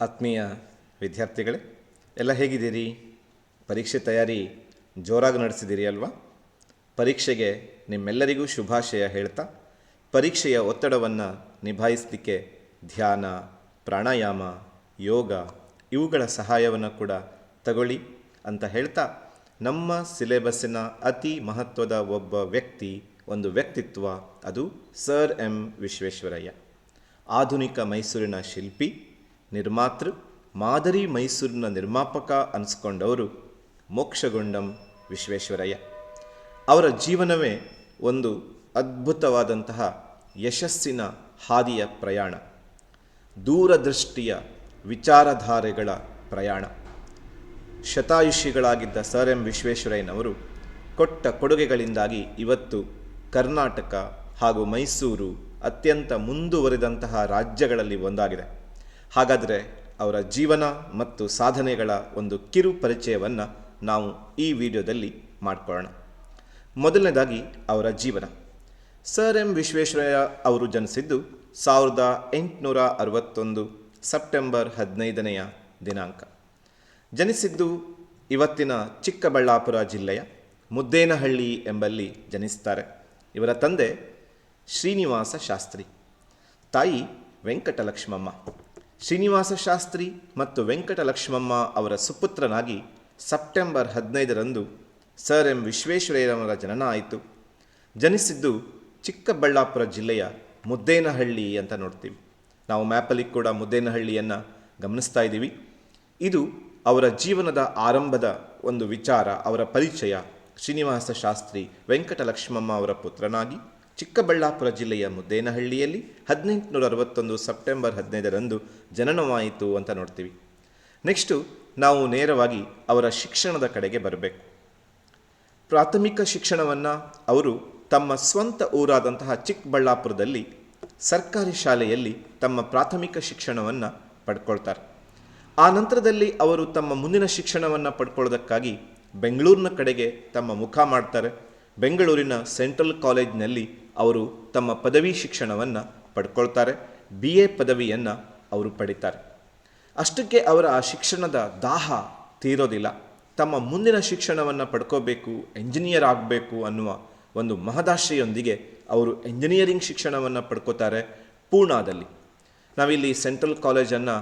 ಆತ್ಮೀಯ ವಿದ್ಯಾರ್ಥಿಗಳೇ, ಎಲ್ಲ ಹೇಗಿದ್ದೀರಿ? ಪರೀಕ್ಷೆ ತಯಾರಿ ಜೋರಾಗಿ ನಡೆಸಿದ್ದೀರಿ ಅಲ್ವಾ? ಪರೀಕ್ಷೆಗೆ ನಿಮ್ಮೆಲ್ಲರಿಗೂ ಶುಭಾಶಯ ಹೇಳ್ತಾ, ಪರೀಕ್ಷೆಯ ಒತ್ತಡವನ್ನು ನಿಭಾಯಿಸಲಿಕ್ಕೆ ಧ್ಯಾನ, ಪ್ರಾಣಾಯಾಮ, ಯೋಗ ಇವುಗಳ ಸಹಾಯವನ್ನು ಕೂಡ ತಗೊಳ್ಳಿ ಅಂತ ಹೇಳ್ತಾ, ನಮ್ಮ ಸಿಲೆಬಸ್ಸಿನ ಅತಿ ಮಹತ್ವದ ಒಬ್ಬ ವ್ಯಕ್ತಿ, ಒಂದು ವ್ಯಕ್ತಿತ್ವ, ಅದು ಸರ್ ಎಂ ವಿಶ್ವೇಶ್ವರಯ್ಯ. ಆಧುನಿಕ ಮೈಸೂರಿನ ಶಿಲ್ಪಿ ನಿರ್ಮಾತೃ ಮಾದರಿ ಮೈಸೂರಿನ ನಿರ್ಮಾಪಕ ಅನಿಸ್ಕೊಂಡವರು ಮೋಕ್ಷಗೊಂಡಂ ವಿಶ್ವೇಶ್ವರಯ್ಯ. ಅವರ ಜೀವನವೇ ಒಂದು ಅದ್ಭುತವಾದಂತಹ ಯಶಸ್ಸಿನ ಹಾದಿಯ ಪ್ರಯಾಣ. ದೂರದೃಷ್ಟಿಯ ವಿಚಾರಧಾರೆಗಳ ಪ್ರಯಾಣ. ಶತಾಯುಷಿಗಳಾಗಿದ್ದ ಸರ್ ಎಂ ವಿಶ್ವೇಶ್ವರಯ್ಯನವರು ಕೊಟ್ಟ ಕೊಡುಗೆಗಳಿಂದಾಗಿ ಇವತ್ತು ಕರ್ನಾಟಕ ಹಾಗೂ ಮೈಸೂರು ಅತ್ಯಂತ ಮುಂದುವರೆದಂತಹ ರಾಜ್ಯಗಳಲ್ಲಿ ಒಂದಾಗಿದೆ. ಹಾಗಾದರೆ ಅವರ ಜೀವನ ಮತ್ತು ಸಾಧನೆಗಳ ಒಂದು ಕಿರು ಪರಿಚಯವನ್ನು ನಾವು ಈ ವಿಡಿಯೋದಲ್ಲಿ ಮಾಡಿಕೊಳ್ಳೋಣ. ಮೊದಲನೇದಾಗಿ ಅವರ ಜೀವನ. ಸರ್ ಎಂ ವಿಶ್ವೇಶ್ವರಯ್ಯ ಅವರು ಜನಿಸಿದ್ದು ಸಾವಿರದ ಎಂಟುನೂರ ಅರವತ್ತೊಂದು ಸೆಪ್ಟೆಂಬರ್ ಹದಿನೈದನೆಯ ದಿನಾಂಕ. ಜನಿಸಿದ್ದು ಇವತ್ತಿನ ಚಿಕ್ಕಬಳ್ಳಾಪುರ ಜಿಲ್ಲೆಯ ಮುದ್ದೇನಹಳ್ಳಿ ಎಂಬಲ್ಲಿ ಜನಿಸ್ತಾರೆ. ಇವರ ತಂದೆ ಶ್ರೀನಿವಾಸ ಶಾಸ್ತ್ರಿ. ತಾಯಿ ವೆಂಕಟಲಕ್ಷ್ಮಮ್ಮ. ಶ್ರೀನಿವಾಸ ಶಾಸ್ತ್ರಿ ಮತ್ತು ವೆಂಕಟಲಕ್ಷ್ಮಮ್ಮ ಅವರ ಸುಪುತ್ರನಾಗಿ ಸೆಪ್ಟೆಂಬರ್ ಹದಿನೈದರಂದು ಸರ್ ಎಂ ವಿಶ್ವೇಶ್ವರಯ್ಯನವರ ಜನನ ಆಯಿತು. ಜನಿಸಿದ್ದು ಚಿಕ್ಕಬಳ್ಳಾಪುರ ಜಿಲ್ಲೆಯ ಮುದ್ದೇನಹಳ್ಳಿ ಅಂತ ನೋಡ್ತೀವಿ. ನಾವು ಮ್ಯಾಪಲ್ಲಿ ಕೂಡ ಮುದ್ದೇನಹಳ್ಳಿಯನ್ನು ಗಮನಿಸ್ತಾ ಇದ್ದೀವಿ. ಇದು ಅವರ ಜೀವನದ ಆರಂಭದ ಒಂದು ವಿಚಾರ, ಅವರ ಪರಿಚಯ ಶ್ರೀನಿವಾಸ ಶಾಸ್ತ್ರಿ ವೆಂಕಟಲಕ್ಷ್ಮಮ್ಮ ಅವರ ಪುತ್ರನಾಗಿ ಚಿಕ್ಕಬಳ್ಳಾಪುರ ಜಿಲ್ಲೆಯ ಮುದ್ದೇನಹಳ್ಳಿಯಲ್ಲಿ ಹದಿನೆಂಟುನೂರ ಅರವತ್ತೊಂದು ಸೆಪ್ಟೆಂಬರ್ ಹದಿನೈದರಂದು ಜನನವಾಯಿತು ಅಂತ ನೋಡ್ತೀವಿ. ನೆಕ್ಸ್ಟು ನಾವು ನೇರವಾಗಿ ಅವರ ಶಿಕ್ಷಣದ ಕಡೆಗೆ ಬರಬೇಕು. ಪ್ರಾಥಮಿಕ ಶಿಕ್ಷಣವನ್ನು ಅವರು ತಮ್ಮ ಸ್ವಂತ ಊರಾದಂತಹ ಚಿಕ್ಕಬಳ್ಳಾಪುರದಲ್ಲಿ ಸರ್ಕಾರಿ ಶಾಲೆಯಲ್ಲಿ ತಮ್ಮ ಪ್ರಾಥಮಿಕ ಶಿಕ್ಷಣವನ್ನು ಪಡ್ಕೊಳ್ತಾರೆ. ಆ ನಂತರದಲ್ಲಿ ಅವರು ತಮ್ಮ ಮುಂದಿನ ಶಿಕ್ಷಣವನ್ನು ಪಡ್ಕೊಳ್ಳೋದಕ್ಕಾಗಿ ಬೆಂಗಳೂರಿನ ಕಡೆಗೆ ತಮ್ಮ ಮುಖ ಮಾಡ್ತಾರೆ. ಬೆಂಗಳೂರಿನ ಸೆಂಟ್ರಲ್ ಕಾಲೇಜಿನಲ್ಲಿ ಅವರು ತಮ್ಮ ಪದವಿ ಶಿಕ್ಷಣವನ್ನು ಪಡ್ಕೊಳ್ತಾರೆ ಬಿ ಎ ಪದವಿಯನ್ನು ಅವರು ಪಡಿತಾರೆ. ಅಷ್ಟಕ್ಕೆ ಅವರ ಆ ಶಿಕ್ಷಣದ ದಾಹ ತೀರೋದಿಲ್ಲ. ತಮ್ಮ ಮುಂದಿನ ಶಿಕ್ಷಣವನ್ನು ಪಡ್ಕೋಬೇಕು ಎಂಜಿನಿಯರ್ ಆಗಬೇಕು ಅನ್ನುವ ಒಂದು ಮಹದಾಶೆಯೊಂದಿಗೆ ಅವರು ಎಂಜಿನಿಯರಿಂಗ್ ಶಿಕ್ಷಣವನ್ನು ಪಡ್ಕೋತಾರೆ ಪೂನಾದಲ್ಲಿ. ನಾವಿಲ್ಲಿ ಸೆಂಟ್ರಲ್ ಕಾಲೇಜನ್ನು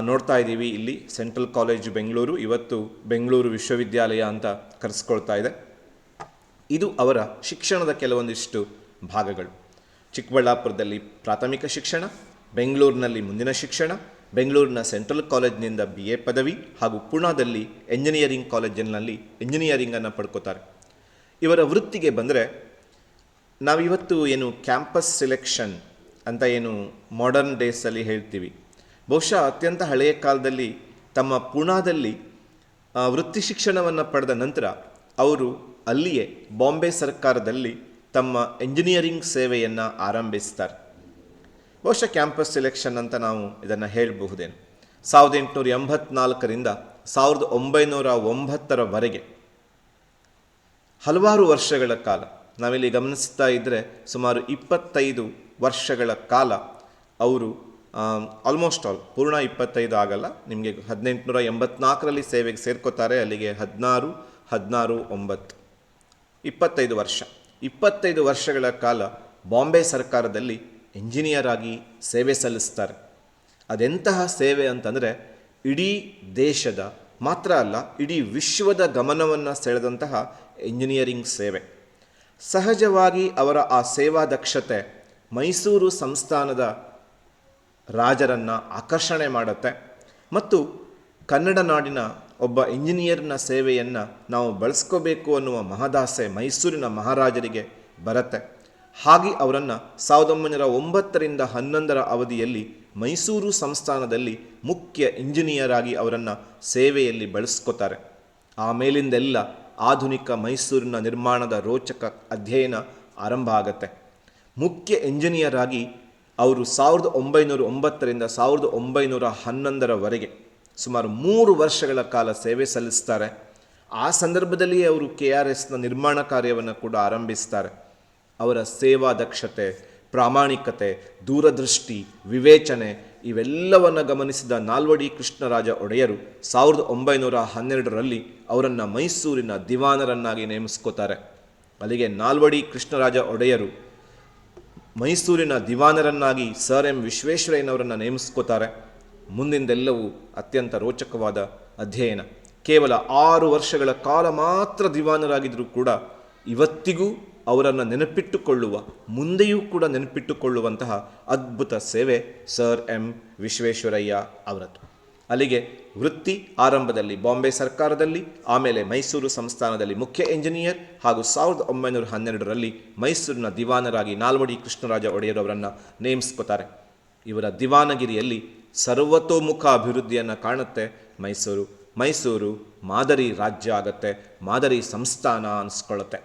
ನೋಡ್ತಾ ಇದ್ದೀವಿ. ಇಲ್ಲಿ ಸೆಂಟ್ರಲ್ ಕಾಲೇಜ್ ಬೆಂಗಳೂರು, ಇವತ್ತು ಬೆಂಗಳೂರು ವಿಶ್ವವಿದ್ಯಾಲಯ ಅಂತ ಕರೆಸ್ಕೊಳ್ತಾ ಇದೆ. ಇದು ಅವರ ಶಿಕ್ಷಣದ ಕೆಲವೊಂದಿಷ್ಟು ಭಾಗಗಳು. ಚಿಕ್ಕಬಳ್ಳಾಪುರದಲ್ಲಿ ಪ್ರಾಥಮಿಕ ಶಿಕ್ಷಣ, ಬೆಂಗಳೂರಿನಲ್ಲಿ ಮುಂದಿನ ಶಿಕ್ಷಣ, ಬೆಂಗಳೂರಿನ ಸೆಂಟ್ರಲ್ ಕಾಲೇಜ್ನಿಂದ ಬಿ ಎ ಪದವಿ ಹಾಗೂ ಪುಣಾದಲ್ಲಿ ಎಂಜಿನಿಯರಿಂಗ್ ಕಾಲೇಜಿನಲ್ಲಿ ಎಂಜಿನಿಯರಿಂಗನ್ನು ಪಡ್ಕೋತಾರೆ. ಇವರ ವೃತ್ತಿಗೆ ಬಂದರೆ ನಾವಿವತ್ತು ಏನು ಕ್ಯಾಂಪಸ್ ಸೆಲೆಕ್ಷನ್ ಅಂತ ಏನು ಮಾಡರ್ನ್ ಡೇಸಲ್ಲಿ ಹೇಳ್ತೀವಿ. ಬಹುಶಃ ಅತ್ಯಂತ ಹಳೆಯ ಕಾಲದಲ್ಲಿ ತಮ್ಮ ಪುಣಾದಲ್ಲಿ ವೃತ್ತಿ ಶಿಕ್ಷಣವನ್ನು ಪಡೆದ ನಂತರ ಅವರು ಅಲ್ಲಿಯೇ ಬಾಂಬೆ ಸರ್ಕಾರದಲ್ಲಿ ತಮ್ಮ ಎಂಜಿನಿಯರಿಂಗ್ ಸೇವೆಯನ್ನು ಆರಂಭಿಸ್ತಾರೆ. ಬಹುಶಃ ಕ್ಯಾಂಪಸ್ ಸೆಲೆಕ್ಷನ್ ಅಂತ ನಾವು ಇದನ್ನು ಹೇಳಬಹುದೇನು? ಸಾವಿರದ ಎಂಟುನೂರ ಎಂಬತ್ನಾಲ್ಕರಿಂದ ಸಾವಿರದ ಒಂಬೈನೂರ ಒಂಬತ್ತರವರೆಗೆ ಹಲವಾರು ವರ್ಷಗಳ ಕಾಲ, ನಾವಿಲ್ಲಿ ಗಮನಿಸ್ತಾ ಇದ್ದರೆ ಸುಮಾರು ಇಪ್ಪತ್ತೈದು ವರ್ಷಗಳ ಕಾಲ ಅವರು ಆಲ್ಮೋಸ್ಟ್ ಆಲ್ ಪೂರ್ಣ ಇಪ್ಪತ್ತೈದು ಆಗಲ್ಲ, ನಿಮಗೆ ಹದಿನೆಂಟುನೂರ ಎಂಬತ್ನಾಲ್ಕರಲ್ಲಿ ಸೇವೆಗೆ ಸೇರ್ಕೋತಾರೆ, ಅಲ್ಲಿಗೆ ಹದಿನಾರು ಹದಿನಾರು, ಒಂಬತ್ತು. ಇಪ್ಪತ್ತೈದು ವರ್ಷ. ಇಪ್ಪತ್ತೈದು ವರ್ಷಗಳ ಕಾಲ ಬಾಂಬೆ ಸರ್ಕಾರದಲ್ಲಿ ಇಂಜಿನಿಯರ್ ಆಗಿ ಸೇವೆ ಸಲ್ಲಿಸ್ತಾರೆ. ಅದೆಂತಹ ಸೇವೆ ಅಂತಂದರೆ ಇಡೀ ದೇಶದ ಮಾತ್ರ ಅಲ್ಲ, ಇಡೀ ವಿಶ್ವದ ಗಮನವನ್ನು ಸೆಳೆದಂತಹ ಇಂಜಿನಿಯರಿಂಗ್ ಸೇವೆ. ಸಹಜವಾಗಿ ಅವರ ಆ ಸೇವಾ ದಕ್ಷತೆ ಮೈಸೂರು ಸಂಸ್ಥಾನದ ರಾಜರನ್ನು ಆಕರ್ಷಣೆ ಮಾಡುತ್ತೆ. ಮತ್ತು ಕನ್ನಡ ನಾಡಿನ ಒಬ್ಬ ಇಂಜಿನಿಯರ್ನ ಸೇವೆಯನ್ನು ನಾವು ಬಳಸ್ಕೋಬೇಕು ಅನ್ನುವ ಮಹದಾಸೆ ಮೈಸೂರಿನ ಮಹಾರಾಜರಿಗೆ ಬರತ್ತೆ. ಹಾಗೆ ಅವರನ್ನು ಸಾವಿರದ ಒಂಬೈನೂರ ಒಂಬತ್ತರಿಂದ ಹನ್ನೊಂದರ ಅವಧಿಯಲ್ಲಿ ಮೈಸೂರು ಸಂಸ್ಥಾನದಲ್ಲಿ ಮುಖ್ಯ ಇಂಜಿನಿಯರ್ ಆಗಿ ಅವರನ್ನು ಸೇವೆಯಲ್ಲಿ ಬಳಸ್ಕೋತಾರೆ. ಆಮೇಲಿಂದೆಲ್ಲ ಆಧುನಿಕ ಮೈಸೂರಿನ ನಿರ್ಮಾಣದ ರೋಚಕ ಅಧ್ಯಯನ ಆರಂಭ ಆಗತ್ತೆ. ಮುಖ್ಯ ಇಂಜಿನಿಯರ್ ಆಗಿ ಅವರು ಸಾವಿರದ ಒಂಬೈನೂರ ಒಂಬತ್ತರಿಂದ ಸಾವಿರದ ಒಂಬೈನೂರ ಹನ್ನೊಂದರವರೆಗೆ ಸುಮಾರು ಮೂರು ವರ್ಷಗಳ ಕಾಲ ಸೇವೆ ಸಲ್ಲಿಸ್ತಾರೆ. ಆ ಸಂದರ್ಭದಲ್ಲಿ ಅವರು ಕೆ ಆರ್ ಎಸ್ನ ನಿರ್ಮಾಣ ಕಾರ್ಯವನ್ನು ಕೂಡ ಆರಂಭಿಸ್ತಾರೆ. ಅವರ ಸೇವಾ ದಕ್ಷತೆ, ಪ್ರಾಮಾಣಿಕತೆ, ದೂರದೃಷ್ಟಿ, ವಿವೇಚನೆ ಇವೆಲ್ಲವನ್ನು ಗಮನಿಸಿದ ನಾಲ್ವಡಿ ಕೃಷ್ಣರಾಜ ಒಡೆಯರು ಸಾವಿರದ ಒಂಬೈನೂರ ಹನ್ನೆರಡರಲ್ಲಿ ಅವರನ್ನು ಮೈಸೂರಿನ ದಿವಾನರನ್ನಾಗಿ ನೇಮಿಸ್ಕೋತಾರೆ. ಅಲ್ಲಿಗೆ ನಾಲ್ವಡಿ ಕೃಷ್ಣರಾಜ ಒಡೆಯರು ಮೈಸೂರಿನ ದಿವಾನರನ್ನಾಗಿ ಸರ್ ಎಂ ವಿಶ್ವೇಶ್ವರಯ್ಯನವರನ್ನು ನೇಮಿಸ್ಕೋತಾರೆ. ಮುಂದಿಂದೆಲ್ಲವೂ ಅತ್ಯಂತ ರೋಚಕವಾದ ಅಧ್ಯಯನ. ಕೇವಲ ಆರು ವರ್ಷಗಳ ಕಾಲ ಮಾತ್ರ ದಿವಾನರಾಗಿದ್ದರೂ ಕೂಡ ಇವತ್ತಿಗೂ ಅವರನ್ನು ನೆನಪಿಟ್ಟುಕೊಳ್ಳುವ, ಮುಂದೆಯೂ ಕೂಡ ನೆನಪಿಟ್ಟುಕೊಳ್ಳುವಂತಹ ಅದ್ಭುತ ಸೇವೆ ಸರ್ ಎಂ ವಿಶ್ವೇಶ್ವರಯ್ಯ ಅವರದ್ದು. ಅಲ್ಲಿಗೆ ವೃತ್ತಿ ಆರಂಭದಲ್ಲಿ ಬಾಂಬೆ ಸರ್ಕಾರದಲ್ಲಿ, ಆಮೇಲೆ ಮೈಸೂರು ಸಂಸ್ಥಾನದಲ್ಲಿ ಮುಖ್ಯ ಎಂಜಿನಿಯರ್ ಹಾಗೂ ಸಾವಿರದ ಒಂಬೈನೂರ ಹನ್ನೆರಡರಲ್ಲಿ ಮೈಸೂರಿನ ದಿವಾನರಾಗಿ ನಾಲ್ವಡಿ ಕೃಷ್ಣರಾಜ ಒಡೆಯರವರನ್ನು ನೇಮಿಸ್ಕೋತಾರೆ. ಇವರ ದಿವಾನಗಿರಿಯಲ್ಲಿ ಸರ್ವತೋಮುಖ ಅಭಿವೃದ್ಧಿಯನ್ನು ಕಾಣುತ್ತೆ ಮೈಸೂರು. ಮೈಸೂರು ಮಾದರಿ ರಾಜ್ಯ ಆಗತ್ತೆ, ಮಾದರಿ ಸಂಸ್ಥಾನ ಅನಿಸ್ಕೊಳ್ಳುತ್ತೆ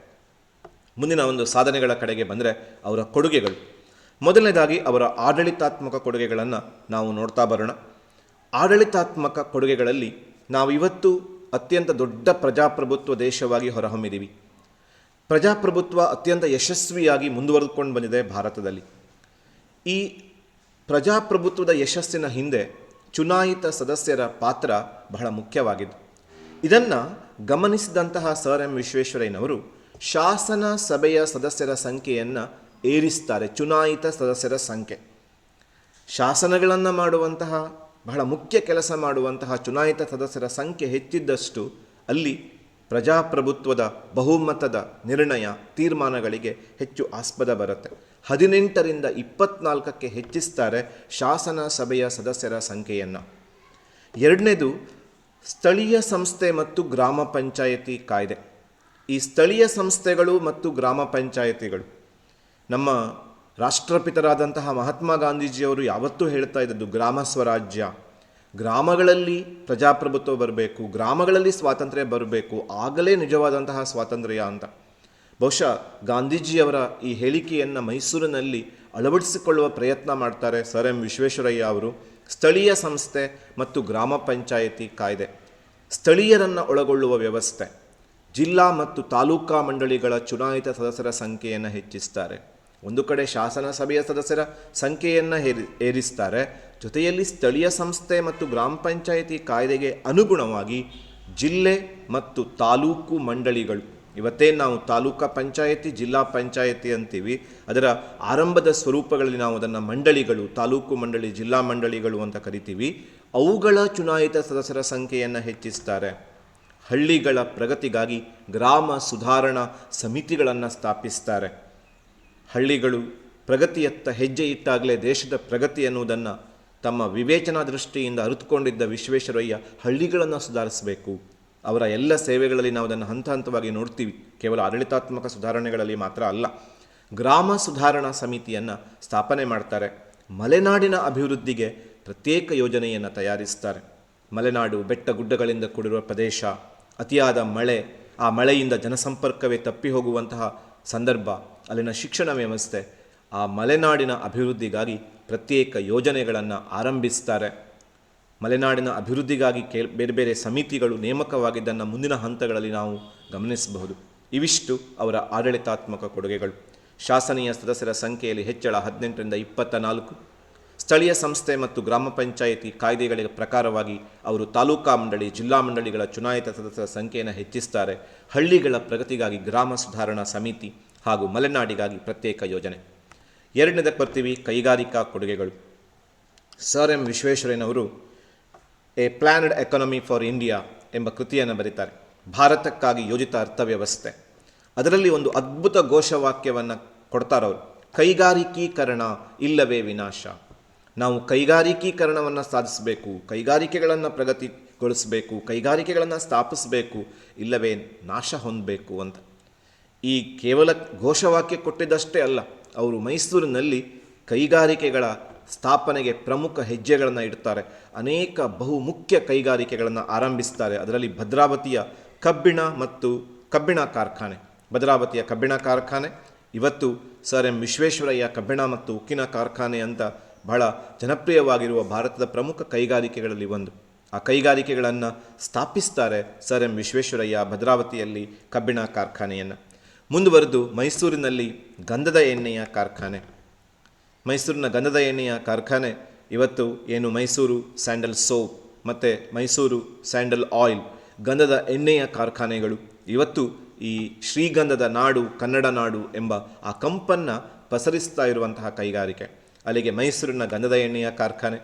ಮುಂದಿನ ಒಂದು ಸಾಧನೆಗಳ ಕಡೆಗೆ ಬಂದರೆ ಅವರ ಕೊಡುಗೆಗಳು. ಮೊದಲನೇದಾಗಿ ಅವರ ಆಡಳಿತಾತ್ಮಕ ಕೊಡುಗೆಗಳನ್ನು ನಾವು ನೋಡ್ತಾ ಬರೋಣ. ಆಡಳಿತಾತ್ಮಕ ಕೊಡುಗೆಗಳಲ್ಲಿ ನಾವು ಇವತ್ತು ಅತ್ಯಂತ ದೊಡ್ಡ ಪ್ರಜಾಪ್ರಭುತ್ವ ದೇಶವಾಗಿ ಹೊರಹೊಮ್ಮಿದ್ದೀವಿ ಪ್ರಜಾಪ್ರಭುತ್ವ ಅತ್ಯಂತ ಯಶಸ್ವಿಯಾಗಿ ಮುಂದುವರೆದುಕೊಂಡು ಬಂದಿದೆ ಭಾರತದಲ್ಲಿ. ಈ ಪ್ರಜಾಪ್ರಭುತ್ವದ ಯಶಸ್ಸಿನ ಹಿಂದೆ ಚುನಾಯಿತ ಸದಸ್ಯರ ಪಾತ್ರ ಬಹಳ ಮುಖ್ಯವಾಗಿದೆ ಇದನ್ನು ಗಮನಿಸಿದಂತಹ ಸರ್ ಎಂ ವಿಶ್ವೇಶ್ವರಯ್ಯನವರು ಶಾಸನ ಸಭೆಯ ಸದಸ್ಯರ ಸಂಖ್ಯೆಯನ್ನು ಏರಿಸ್ತಾರೆ, ಚುನಾಯಿತ ಸದಸ್ಯರ ಸಂಖ್ಯೆ. ಶಾಸನಗಳನ್ನು ಮಾಡುವಂತಹ, ಬಹಳ ಮುಖ್ಯ ಕೆಲಸ ಮಾಡುವಂತಹ ಚುನಾಯಿತ ಸದಸ್ಯರ ಸಂಖ್ಯೆ ಹೆಚ್ಚಿದ್ದಷ್ಟು ಅಲ್ಲಿ ಪ್ರಜಾಪ್ರಭುತ್ವದ ಬಹುಮತದ ನಿರ್ಣಯ, ತೀರ್ಮಾನಗಳಿಗೆ ಹೆಚ್ಚು ಆಸ್ಪದ ಬರುತ್ತೆ. ಹದಿನೆಂಟರಿಂದ ಇಪ್ಪತ್ನಾಲ್ಕಕ್ಕೆ ಹೆಚ್ಚಿಸ್ತಾರೆ ಶಾಸನ ಸಭೆಯ ಸದಸ್ಯರ ಸಂಖ್ಯೆಯನ್ನು. ಎರಡನೇದು ಸ್ಥಳೀಯ ಸಂಸ್ಥೆ ಮತ್ತು ಗ್ರಾಮ ಪಂಚಾಯತಿ ಕಾಯ್ದೆ. ಈ ಸ್ಥಳೀಯ ಸಂಸ್ಥೆಗಳು ಮತ್ತು ಗ್ರಾಮ ಪಂಚಾಯತಿಗಳು. ನಮ್ಮ ರಾಷ್ಟ್ರಪಿತರಾದಂತಹ ಮಹಾತ್ಮ ಗಾಂಧೀಜಿಯವರು ಯಾವತ್ತೂ ಹೇಳ್ತಾ ಇದ್ದದ್ದು ಗ್ರಾಮ ಸ್ವರಾಜ್ಯ. ಗ್ರಾಮಗಳಲ್ಲಿ ಪ್ರಜಾಪ್ರಭುತ್ವ ಬರಬೇಕು, ಗ್ರಾಮಗಳಲ್ಲಿ ಸ್ವಾತಂತ್ರ್ಯ ಬರಬೇಕು, ಆಗಲೇ ನಿಜವಾದಂತಹ ಸ್ವಾತಂತ್ರ್ಯ ಅಂತ. ಬಹುಶಃ ಗಾಂಧೀಜಿಯವರ ಈ ಹೇಳಿಕೆಯನ್ನು ಮೈಸೂರಿನಲ್ಲಿ ಅಳವಡಿಸಿಕೊಳ್ಳುವ ಪ್ರಯತ್ನ ಮಾಡ್ತಾರೆ ಸರ್ ಎಂ ವಿಶ್ವೇಶ್ವರಯ್ಯ ಅವರು. ಸ್ಥಳೀಯ ಸಂಸ್ಥೆ ಮತ್ತು ಗ್ರಾಮ ಪಂಚಾಯಿತಿ ಕಾಯ್ದೆ. ಸ್ಥಳೀಯರನ್ನು ಒಳಗೊಳ್ಳುವ ವ್ಯವಸ್ಥೆ. ಜಿಲ್ಲಾ ಮತ್ತು ತಾಲೂಕಾ ಮಂಡಳಿಗಳ ಚುನಾಯಿತ ಸದಸ್ಯರ ಸಂಖ್ಯೆಯನ್ನು ಹೆಚ್ಚಿಸ್ತಾರೆ. ಒಂದು ಕಡೆ ಶಾಸನ ಸಭೆಯ ಸದಸ್ಯರ ಸಂಖ್ಯೆಯನ್ನು ಏರಿ ಏರಿಸ್ತಾರೆ. ಜೊತೆಯಲ್ಲಿ ಸ್ಥಳೀಯ ಸಂಸ್ಥೆ ಮತ್ತು ಗ್ರಾಮ ಪಂಚಾಯಿತಿ ಕಾಯ್ದೆಗೆ ಅನುಗುಣವಾಗಿ ಜಿಲ್ಲೆ ಮತ್ತು ತಾಲೂಕು ಮಂಡಳಿಗಳು ಇವತ್ತೇನು ನಾವು ತಾಲೂಕಾ ಪಂಚಾಯತಿ, ಜಿಲ್ಲಾ ಪಂಚಾಯತಿ ಅಂತೀವಿ. ಅದರ ಆರಂಭದ ಸ್ವರೂಪಗಳಲ್ಲಿ ನಾವು ಅದನ್ನು ಮಂಡಳಿಗಳು, ತಾಲೂಕು ಮಂಡಳಿ, ಜಿಲ್ಲಾ ಮಂಡಳಿಗಳು ಅಂತ ಕರಿತೀವಿ. ಅವುಗಳ ಚುನಾಯಿತ ಸದಸ್ಯರ ಸಂಖ್ಯೆಯನ್ನು ಹೆಚ್ಚಿಸ್ತಾರೆ. ಹಳ್ಳಿಗಳ ಪ್ರಗತಿಗಾಗಿ ಗ್ರಾಮ ಸುಧಾರಣಾ ಸಮಿತಿಗಳನ್ನು ಸ್ಥಾಪಿಸ್ತಾರೆ. ಹಳ್ಳಿಗಳು ಪ್ರಗತಿಯತ್ತ ಹೆಜ್ಜೆ ಇಟ್ಟಾಗಲೇ ದೇಶದ ಪ್ರಗತಿ ಅನ್ನುವುದನ್ನು ತಮ್ಮ ವಿವೇಚನಾ ದೃಷ್ಟಿಯಿಂದ ಅರಿತುಕೊಂಡಿದ್ದ ವಿಶ್ವೇಶ್ವರಯ್ಯ ಹಳ್ಳಿಗಳನ್ನು ಸುಧಾರಿಸಬೇಕು. ಅವರ ಎಲ್ಲ ಸೇವೆಗಳಲ್ಲಿ ನಾವು ಅದನ್ನು ಹಂತ ಹಂತವಾಗಿ ನೋಡ್ತೀವಿ. ಕೇವಲ ಆಡಳಿತಾತ್ಮಕ ಸುಧಾರಣೆಗಳಲ್ಲಿ ಮಾತ್ರ ಅಲ್ಲ. ಗ್ರಾಮ ಸುಧಾರಣಾ ಸಮಿತಿಯನ್ನು ಸ್ಥಾಪನೆ ಮಾಡ್ತಾರೆ. ಮಲೆನಾಡಿನ ಅಭಿವೃದ್ಧಿಗೆ ಪ್ರತ್ಯೇಕ ಯೋಜನೆಯನ್ನು ತಯಾರಿಸ್ತಾರೆ. ಮಲೆನಾಡು ಬೆಟ್ಟ ಗುಡ್ಡಗಳಿಂದ ಕೂಡಿರುವ ಪ್ರದೇಶ, ಅತಿಯಾದ ಮಳೆ, ಆ ಮಳೆಯಿಂದ ಜನಸಂಪರ್ಕವೇ ತಪ್ಪಿ ಹೋಗುವಂತಹ ಸಂದರ್ಭ, ಅಲ್ಲಿನ ಶಿಕ್ಷಣ ವ್ಯವಸ್ಥೆ, ಆ ಮಲೆನಾಡಿನ ಅಭಿವೃದ್ಧಿಗಾಗಿ ಪ್ರತ್ಯೇಕ ಯೋಜನೆಗಳನ್ನು ಆರಂಭಿಸ್ತಾರೆ. ಮಲೆನಾಡಿನ ಅಭಿವೃದ್ಧಿಗಾಗಿ ಕೇ ಬೇರೆ ಬೇರೆ ಸಮಿತಿಗಳು ನೇಮಕವಾಗಿದ್ದನ್ನು ಮುಂದಿನ ಹಂತಗಳಲ್ಲಿ ನಾವು ಗಮನಿಸಬಹುದು. ಇವಿಷ್ಟು ಅವರ ಆಡಳಿತಾತ್ಮಕ ಕೊಡುಗೆಗಳು. ಶಾಸನೀಯ ಸದಸ್ಯರ ಸಂಖ್ಯೆಯಲ್ಲಿ ಹೆಚ್ಚಳ ಹದಿನೆಂಟರಿಂದ ಇಪ್ಪತ್ತ ನಾಲ್ಕು ಸ್ಥಳೀಯ ಸಂಸ್ಥೆ ಮತ್ತು ಗ್ರಾಮ ಪಂಚಾಯಿತಿ ಕಾಯ್ದೆಗಳ ಪ್ರಕಾರವಾಗಿ ಅವರು ತಾಲೂಕಾ ಮಂಡಳಿ, ಜಿಲ್ಲಾ ಮಂಡಳಿಗಳ ಚುನಾಯಿತ ಸದಸ್ಯರ ಸಂಖ್ಯೆಯನ್ನು ಹೆಚ್ಚಿಸ್ತಾರೆ. ಹಳ್ಳಿಗಳ ಪ್ರಗತಿಗಾಗಿ ಗ್ರಾಮ ಸುಧಾರಣಾ ಸಮಿತಿ ಹಾಗೂ ಮಲೆನಾಡಿಗಾಗಿ ಪ್ರತ್ಯೇಕ ಯೋಜನೆ. ಎರಡನೇದಕ್ಕೆ ಬರ್ತೀವಿ ಕೈಗಾರಿಕಾ ಕೊಡುಗೆಗಳು. ಸರ್ ಎಂ ವಿಶ್ವೇಶ್ವರಯ್ಯನವರು a planned economy for India ಎಂಬ ಕೃತಿಯನ್ನು ಬರೀತಾರೆ. ಭಾರತಕ್ಕಾಗಿ ಯೋಜಿತ ಅರ್ಥವ್ಯವಸ್ಥೆ. ಅದರಲ್ಲಿ ಒಂದು ಅದ್ಭುತ ಘೋಷವಾಕ್ಯವನ್ನು ಕೊಡ್ತಾರವರು ಕೈಗಾರಿಕೀಕರಣ ಇಲ್ಲವೇ ವಿನಾಶ. ನಾವು ಕೈಗಾರಿಕೀಕರಣವನ್ನು ಸಾಧಿಸಬೇಕು, ಕೈಗಾರಿಕೆಗಳನ್ನು ಪ್ರಗತಿಗೊಳಿಸಬೇಕು, ಕೈಗಾರಿಕೆಗಳನ್ನು ಸ್ಥಾಪಿಸಬೇಕು, ಇಲ್ಲವೇ ನಾಶ ಹೊಂದಬೇಕು ಅಂತ. ಈ ಕೇವಲ ಘೋಷವಾಕ್ಯ ಕೊಟ್ಟಿದ್ದಷ್ಟೇ ಅಲ್ಲ, ಅವರು ಮೈಸೂರಿನಲ್ಲಿ ಕೈಗಾರಿಕೆಗಳ ಸ್ಥಾಪನೆಗೆ ಪ್ರಮುಖ ಹೆಜ್ಜೆಗಳನ್ನು ಇಡ್ತಾರೆ. ಅನೇಕ ಬಹುಮುಖ್ಯ ಕೈಗಾರಿಕೆಗಳನ್ನು ಆರಂಭಿಸ್ತಾರೆ. ಅದರಲ್ಲಿ ಭದ್ರಾವತಿಯ ಕಬ್ಬಿಣ ಮತ್ತು ಕಬ್ಬಿಣ ಕಾರ್ಖಾನೆ. ಭದ್ರಾವತಿಯ ಕಬ್ಬಿಣ ಕಾರ್ಖಾನೆ. ಇವತ್ತು ಸರ್ ಎಂ ವಿಶ್ವೇಶ್ವರಯ್ಯ ಕಬ್ಬಿಣ ಮತ್ತು ಉಕ್ಕಿನ ಕಾರ್ಖಾನೆ ಅಂತ ಬಹಳ ಜನಪ್ರಿಯವಾಗಿರುವ ಭಾರತದ ಪ್ರಮುಖ ಕೈಗಾರಿಕೆಗಳಲ್ಲಿ ಒಂದು. ಆ ಕೈಗಾರಿಕೆಗಳನ್ನು ಸ್ಥಾಪಿಸ್ತಾರೆ ಸರ್ ಎಂ ವಿಶ್ವೇಶ್ವರಯ್ಯ ಭದ್ರಾವತಿಯಲ್ಲಿ ಕಬ್ಬಿಣ ಕಾರ್ಖಾನೆಯನ್ನು. ಮುಂದುವರೆದು ಮೈಸೂರಿನಲ್ಲಿ ಗಂಧದ ಎಣ್ಣೆಯ ಕಾರ್ಖಾನೆ. ಮೈಸೂರಿನ ಗಂಧದ ಎಣ್ಣೆಯ ಕಾರ್ಖಾನೆ. ಇವತ್ತು ಏನು ಮೈಸೂರು ಸ್ಯಾಂಡಲ್ ಸೋಪ್, ಮತ್ತು ಮೈಸೂರು ಸ್ಯಾಂಡಲ್ ಆಯಿಲ್, ಗಂಧದ ಎಣ್ಣೆಯ ಕಾರ್ಖಾನೆಗಳು. ಇವತ್ತು ಈ ಶ್ರೀಗಂಧದ ನಾಡು, ಕನ್ನಡ ನಾಡು ಎಂಬ ಆ ಕಂಪನ್ನು ಪಸರಿಸ್ತಾ ಇರುವಂತಹ ಕೈಗಾರಿಕೆ. ಅಲ್ಲಿಗೆ ಮೈಸೂರಿನ ಗಂಧದ ಎಣ್ಣೆಯ ಕಾರ್ಖಾನೆ,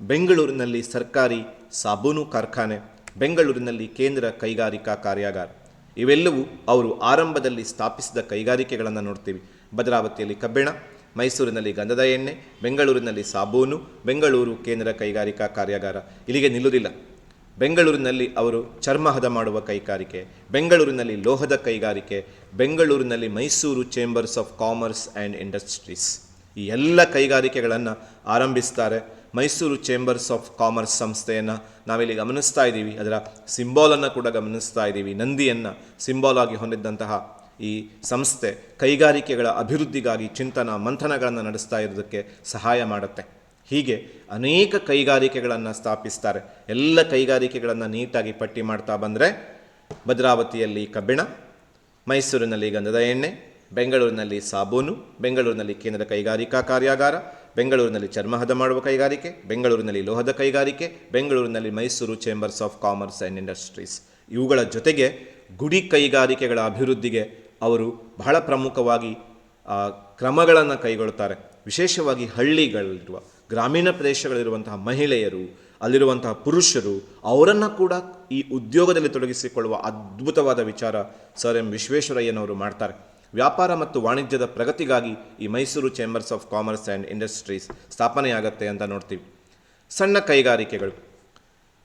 ಬೆಂಗಳೂರಿನಲ್ಲಿ ಸರ್ಕಾರಿ ಸಾಬೂನು ಕಾರ್ಖಾನೆ, ಬೆಂಗಳೂರಿನಲ್ಲಿ ಕೇಂದ್ರ ಕೈಗಾರಿಕಾ ಕಾರ್ಯಾಗಾರ. ಇವೆಲ್ಲವೂ ಅವರು ಆರಂಭದಲ್ಲಿ ಸ್ಥಾಪಿಸಿದ ಕೈಗಾರಿಕೆಗಳನ್ನು ನೋಡ್ತೀವಿ. ಭದ್ರಾವತಿಯಲ್ಲಿ ಕಬ್ಬಿಣ ಮೈಸೂರಿನಲ್ಲಿ ಗಂಧದ ಎಣ್ಣೆ, ಬೆಂಗಳೂರಿನಲ್ಲಿ ಸಾಬೂನು, ಬೆಂಗಳೂರು ಕೇಂದ್ರ ಕೈಗಾರಿಕಾ ಕಾರ್ಯಾಗಾರ. ಇಲ್ಲಿಗೆ ನಿಲ್ಲುವುದಿಲ್ಲ. ಬೆಂಗಳೂರಿನಲ್ಲಿ ಅವರು ಚರ್ಮ ಹದ ಮಾಡುವ ಕೈಗಾರಿಕೆ, ಬೆಂಗಳೂರಿನಲ್ಲಿ ಲೋಹದ ಕೈಗಾರಿಕೆ, ಬೆಂಗಳೂರಿನಲ್ಲಿ Mysuru chambers of commerce and industries ಈ ಎಲ್ಲ ಕೈಗಾರಿಕೆಗಳನ್ನು ಆರಂಭಿಸ್ತಾರೆ ಮೈಸೂರು ಚೇಂಬರ್ಸ್ ಆಫ್ ಕಾಮರ್ಸ್ ಸಂಸ್ಥೆಯನ್ನು ನಾವಿಲ್ಲಿ ಗಮನಿಸ್ತಾ ಇದ್ದೀವಿ. ಅದರ ಸಿಂಬಾಲನ್ನು ಕೂಡ ಗಮನಿಸ್ತಾ ಇದ್ದೀವಿ. ನಂದಿಯನ್ನು ಸಿಂಬಾಲ್ ಆಗಿ ಹೊಂದಿದ್ದಂತಹ ಈ ಸಂಸ್ಥೆ ಕೈಗಾರಿಕೆಗಳ ಅಭಿವೃದ್ಧಿಗಾಗಿ ಚಿಂತನ ಮಂಥನಗಳನ್ನು ನಡೆಸ್ತಾ ಇರೋದಕ್ಕೆ ಸಹಾಯ ಮಾಡುತ್ತೆ. ಹೀಗೆ ಅನೇಕ ಕೈಗಾರಿಕೆಗಳನ್ನು ಸ್ಥಾಪಿಸ್ತಾರೆ. ಎಲ್ಲ ಕೈಗಾರಿಕೆಗಳನ್ನು ನೀಟಾಗಿ ಪಟ್ಟಿ ಮಾಡ್ತಾ ಬಂದರೆ ಭದ್ರಾವತಿಯಲ್ಲಿ ಕಬ್ಬಿಣ, ಮೈಸೂರಿನಲ್ಲಿ ಗಂಧದ ಎಣ್ಣೆ, ಬೆಂಗಳೂರಿನಲ್ಲಿ ಸಾಬೂನು, ಬೆಂಗಳೂರಿನಲ್ಲಿ ಕೇಂದ್ರ ಕೈಗಾರಿಕಾ ಕಾರ್ಯಾಗಾರ, ಬೆಂಗಳೂರಿನಲ್ಲಿ ಚರ್ಮ ಹದ ಮಾಡುವ ಕೈಗಾರಿಕೆ, ಬೆಂಗಳೂರಿನಲ್ಲಿ ಲೋಹದ ಕೈಗಾರಿಕೆ, ಬೆಂಗಳೂರಿನಲ್ಲಿ Mysore chambers of commerce and industries ಇವುಗಳ ಜೊತೆಗೆ ಗುಡಿ ಕೈಗಾರಿಕೆಗಳ ಅಭಿವೃದ್ಧಿಗೆ ಅವರು ಬಹಳ ಪ್ರಮುಖವಾಗಿ ಕ್ರಮಗಳನ್ನು ಕೈಗೊಳ್ಳುತ್ತಾರೆ. ವಿಶೇಷವಾಗಿ ಹಳ್ಳಿಗಳಲ್ಲಿರುವ ಗ್ರಾಮೀಣ ಪ್ರದೇಶಗಳಿರುವಂತಹ ಮಹಿಳೆಯರು, ಅಲ್ಲಿರುವಂತಹ ಪುರುಷರು, ಅವರನ್ನು ಕೂಡ ಈ ಉದ್ಯೋಗದಲ್ಲಿ ತೊಡಗಿಸಿಕೊಳ್ಳುವ ಅದ್ಭುತವಾದ ವಿಚಾರ ಸರ್ ಎಂ ವಿಶ್ವೇಶ್ವರಯ್ಯನವರು ಮಾಡ್ತಾರೆ. ವ್ಯಾಪಾರ ಮತ್ತು ವಾಣಿಜ್ಯದ ಪ್ರಗತಿಗಾಗಿ ಈ Mysore chambers of commerce and industries ಸ್ಥಾಪನೆಯಾಗತ್ತೆ ಅಂತ ನೋಡ್ತೀವಿ. ಸಣ್ಣ ಕೈಗಾರಿಕೆಗಳು.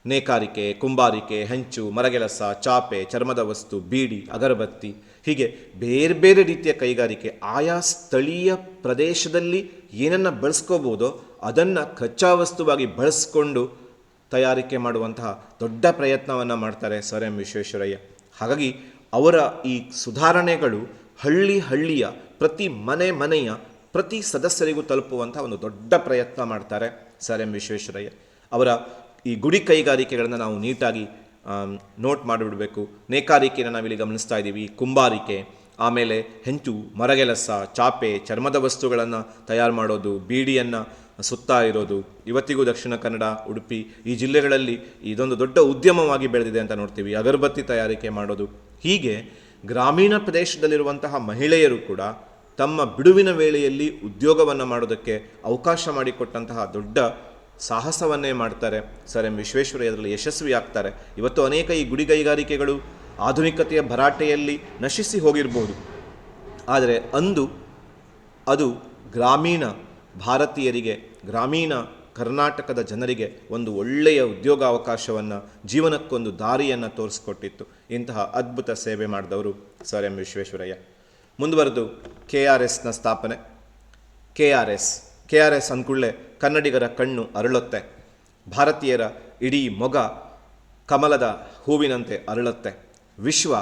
ನೇಕಾರಿಕೆ, ಕುಂಬಾರಿಕೆ, ಹೆಂಚು, ಮರಗೆಲಸ, ಚಾಪೆ, ಚರ್ಮದ ವಸ್ತು, ಬೀಡಿ, ಅಗರಬತ್ತಿ ಹೀಗೆ ಬೇರೆ ಬೇರೆ ರೀತಿಯ ಕೈಗಾರಿಕೆ ಆಯಾ ಸ್ಥಳೀಯ ಪ್ರದೇಶದಲ್ಲಿ ಏನನ್ನು ಬಳಸ್ಕೋಬೋದೋ ಅದನ್ನು ಕಚ್ಚಾ ವಸ್ತುವಾಗಿ ಬಳಸ್ಕೊಂಡು ತಯಾರಿಕೆ ಮಾಡುವಂತಹ ದೊಡ್ಡ ಪ್ರಯತ್ನವನ್ನು ಮಾಡ್ತಾರೆ ಸರ್ ಎಂ ವಿಶ್ವೇಶ್ವರಯ್ಯ. ಹಾಗಾಗಿ ಅವರ ಈ ಸುಧಾರಣೆಗಳು ಹಳ್ಳಿ ಹಳ್ಳಿಯ ಪ್ರತಿ ಮನೆ ಮನೆಯ ಪ್ರತಿ ಸದಸ್ಯರಿಗೂ ತಲುಪುವಂಥ ಒಂದು ದೊಡ್ಡ ಪ್ರಯತ್ನ ಮಾಡ್ತಾರೆ ಸರ್ ಎಂ ವಿಶ್ವೇಶ್ವರಯ್ಯ. ಅವರ ಈ ಗುಡಿ ಕೈಗಾರಿಕೆಗಳನ್ನು ನಾವು ನೀಟಾಗಿ ನೋಟ್ ಮಾಡಿಬಿಡಬೇಕು. ನೇಕಾರಿಕೆಯನ್ನು ನಾವಿಲ್ಲಿ ಗಮನಿಸ್ತಾ ಇದ್ದೀವಿ. ಕುಂಬಾರಿಕೆ, ಆಮೇಲೆ ಹೆಂಚು, ಮರಗೆಲಸ, ಚಾಪೆ, ಚರ್ಮದ ವಸ್ತುಗಳನ್ನು ತಯಾರು ಮಾಡೋದು, ಬೀಡಿಯನ್ನು ಸುತ್ತಾ ಇರೋದು. ಇವತ್ತಿಗೂ ದಕ್ಷಿಣ ಕನ್ನಡ, ಉಡುಪಿ, ಈ ಜಿಲ್ಲೆಗಳಲ್ಲಿ ಇದೊಂದು ದೊಡ್ಡ ಉದ್ಯಮವಾಗಿ ಬೆಳೆದಿದೆ ಅಂತ ನೋಡ್ತೀವಿ. ಅಗರಬತ್ತಿ ತಯಾರಿಕೆ ಮಾಡೋದು. ಹೀಗೆ ಗ್ರಾಮೀಣ ಪ್ರದೇಶದಲ್ಲಿರುವಂತಹ ಮಹಿಳೆಯರು ಕೂಡ ತಮ್ಮ ಬಿಡುವಿನ ವೇಳೆಯಲ್ಲಿ ಉದ್ಯೋಗವನ್ನು ಮಾಡೋದಕ್ಕೆ ಅವಕಾಶ ಮಾಡಿಕೊಟ್ಟಂತಹ ದೊಡ್ಡ ಸಾಹಸವನ್ನೇ ಮಾಡ್ತಾರೆ. ಸರ್ ಎಂ ವಿಶ್ವೇಶ್ವರಯ್ಯ ಅದರಲ್ಲಿ ಯಶಸ್ವಿ ಆಗ್ತಾರೆ ಇವತ್ತು ಅನೇಕ ಈ ಗುಡಿ ಕೈಗಾರಿಕೆಗಳು ಆಧುನಿಕತೆಯ ಭರಾಟೆಯಲ್ಲಿ ನಶಿಸಿ ಹೋಗಿರಬಹುದು ಆದರೆ ಅಂದು ಅದು ಗ್ರಾಮೀಣ ಭಾರತೀಯರಿಗೆ, ಗ್ರಾಮೀಣ ಕರ್ನಾಟಕದ ಜನರಿಗೆ ಒಂದು ಒಳ್ಳೆಯ ಉದ್ಯೋಗಾವಕಾಶವನ್ನು, ಜೀವನಕ್ಕೊಂದು ದಾರಿಯನ್ನು ತೋರಿಸ್ಕೊಟ್ಟಿತ್ತು. ಇಂತಹ ಅದ್ಭುತ ಸೇವೆ ಮಾಡಿದವರು ಸರ್ ಎಂ ವಿಶ್ವೇಶ್ವರಯ್ಯ. ಮುಂದುವರೆದು ಕೆ ಆರ್ ಎಸ್ನ ಸ್ಥಾಪನೆ. K R S, K R S ಅಂದ್ಕೂಡಲೇ ಕನ್ನಡಿಗರ ಕಣ್ಣು ಅರಳುತ್ತೆ. ಭಾರತೀಯರ ಇಡೀ ಮೊಗ ಕಮಲದ ಹೂವಿನಂತೆ ಅರಳುತ್ತೆ. ವಿಶ್ವ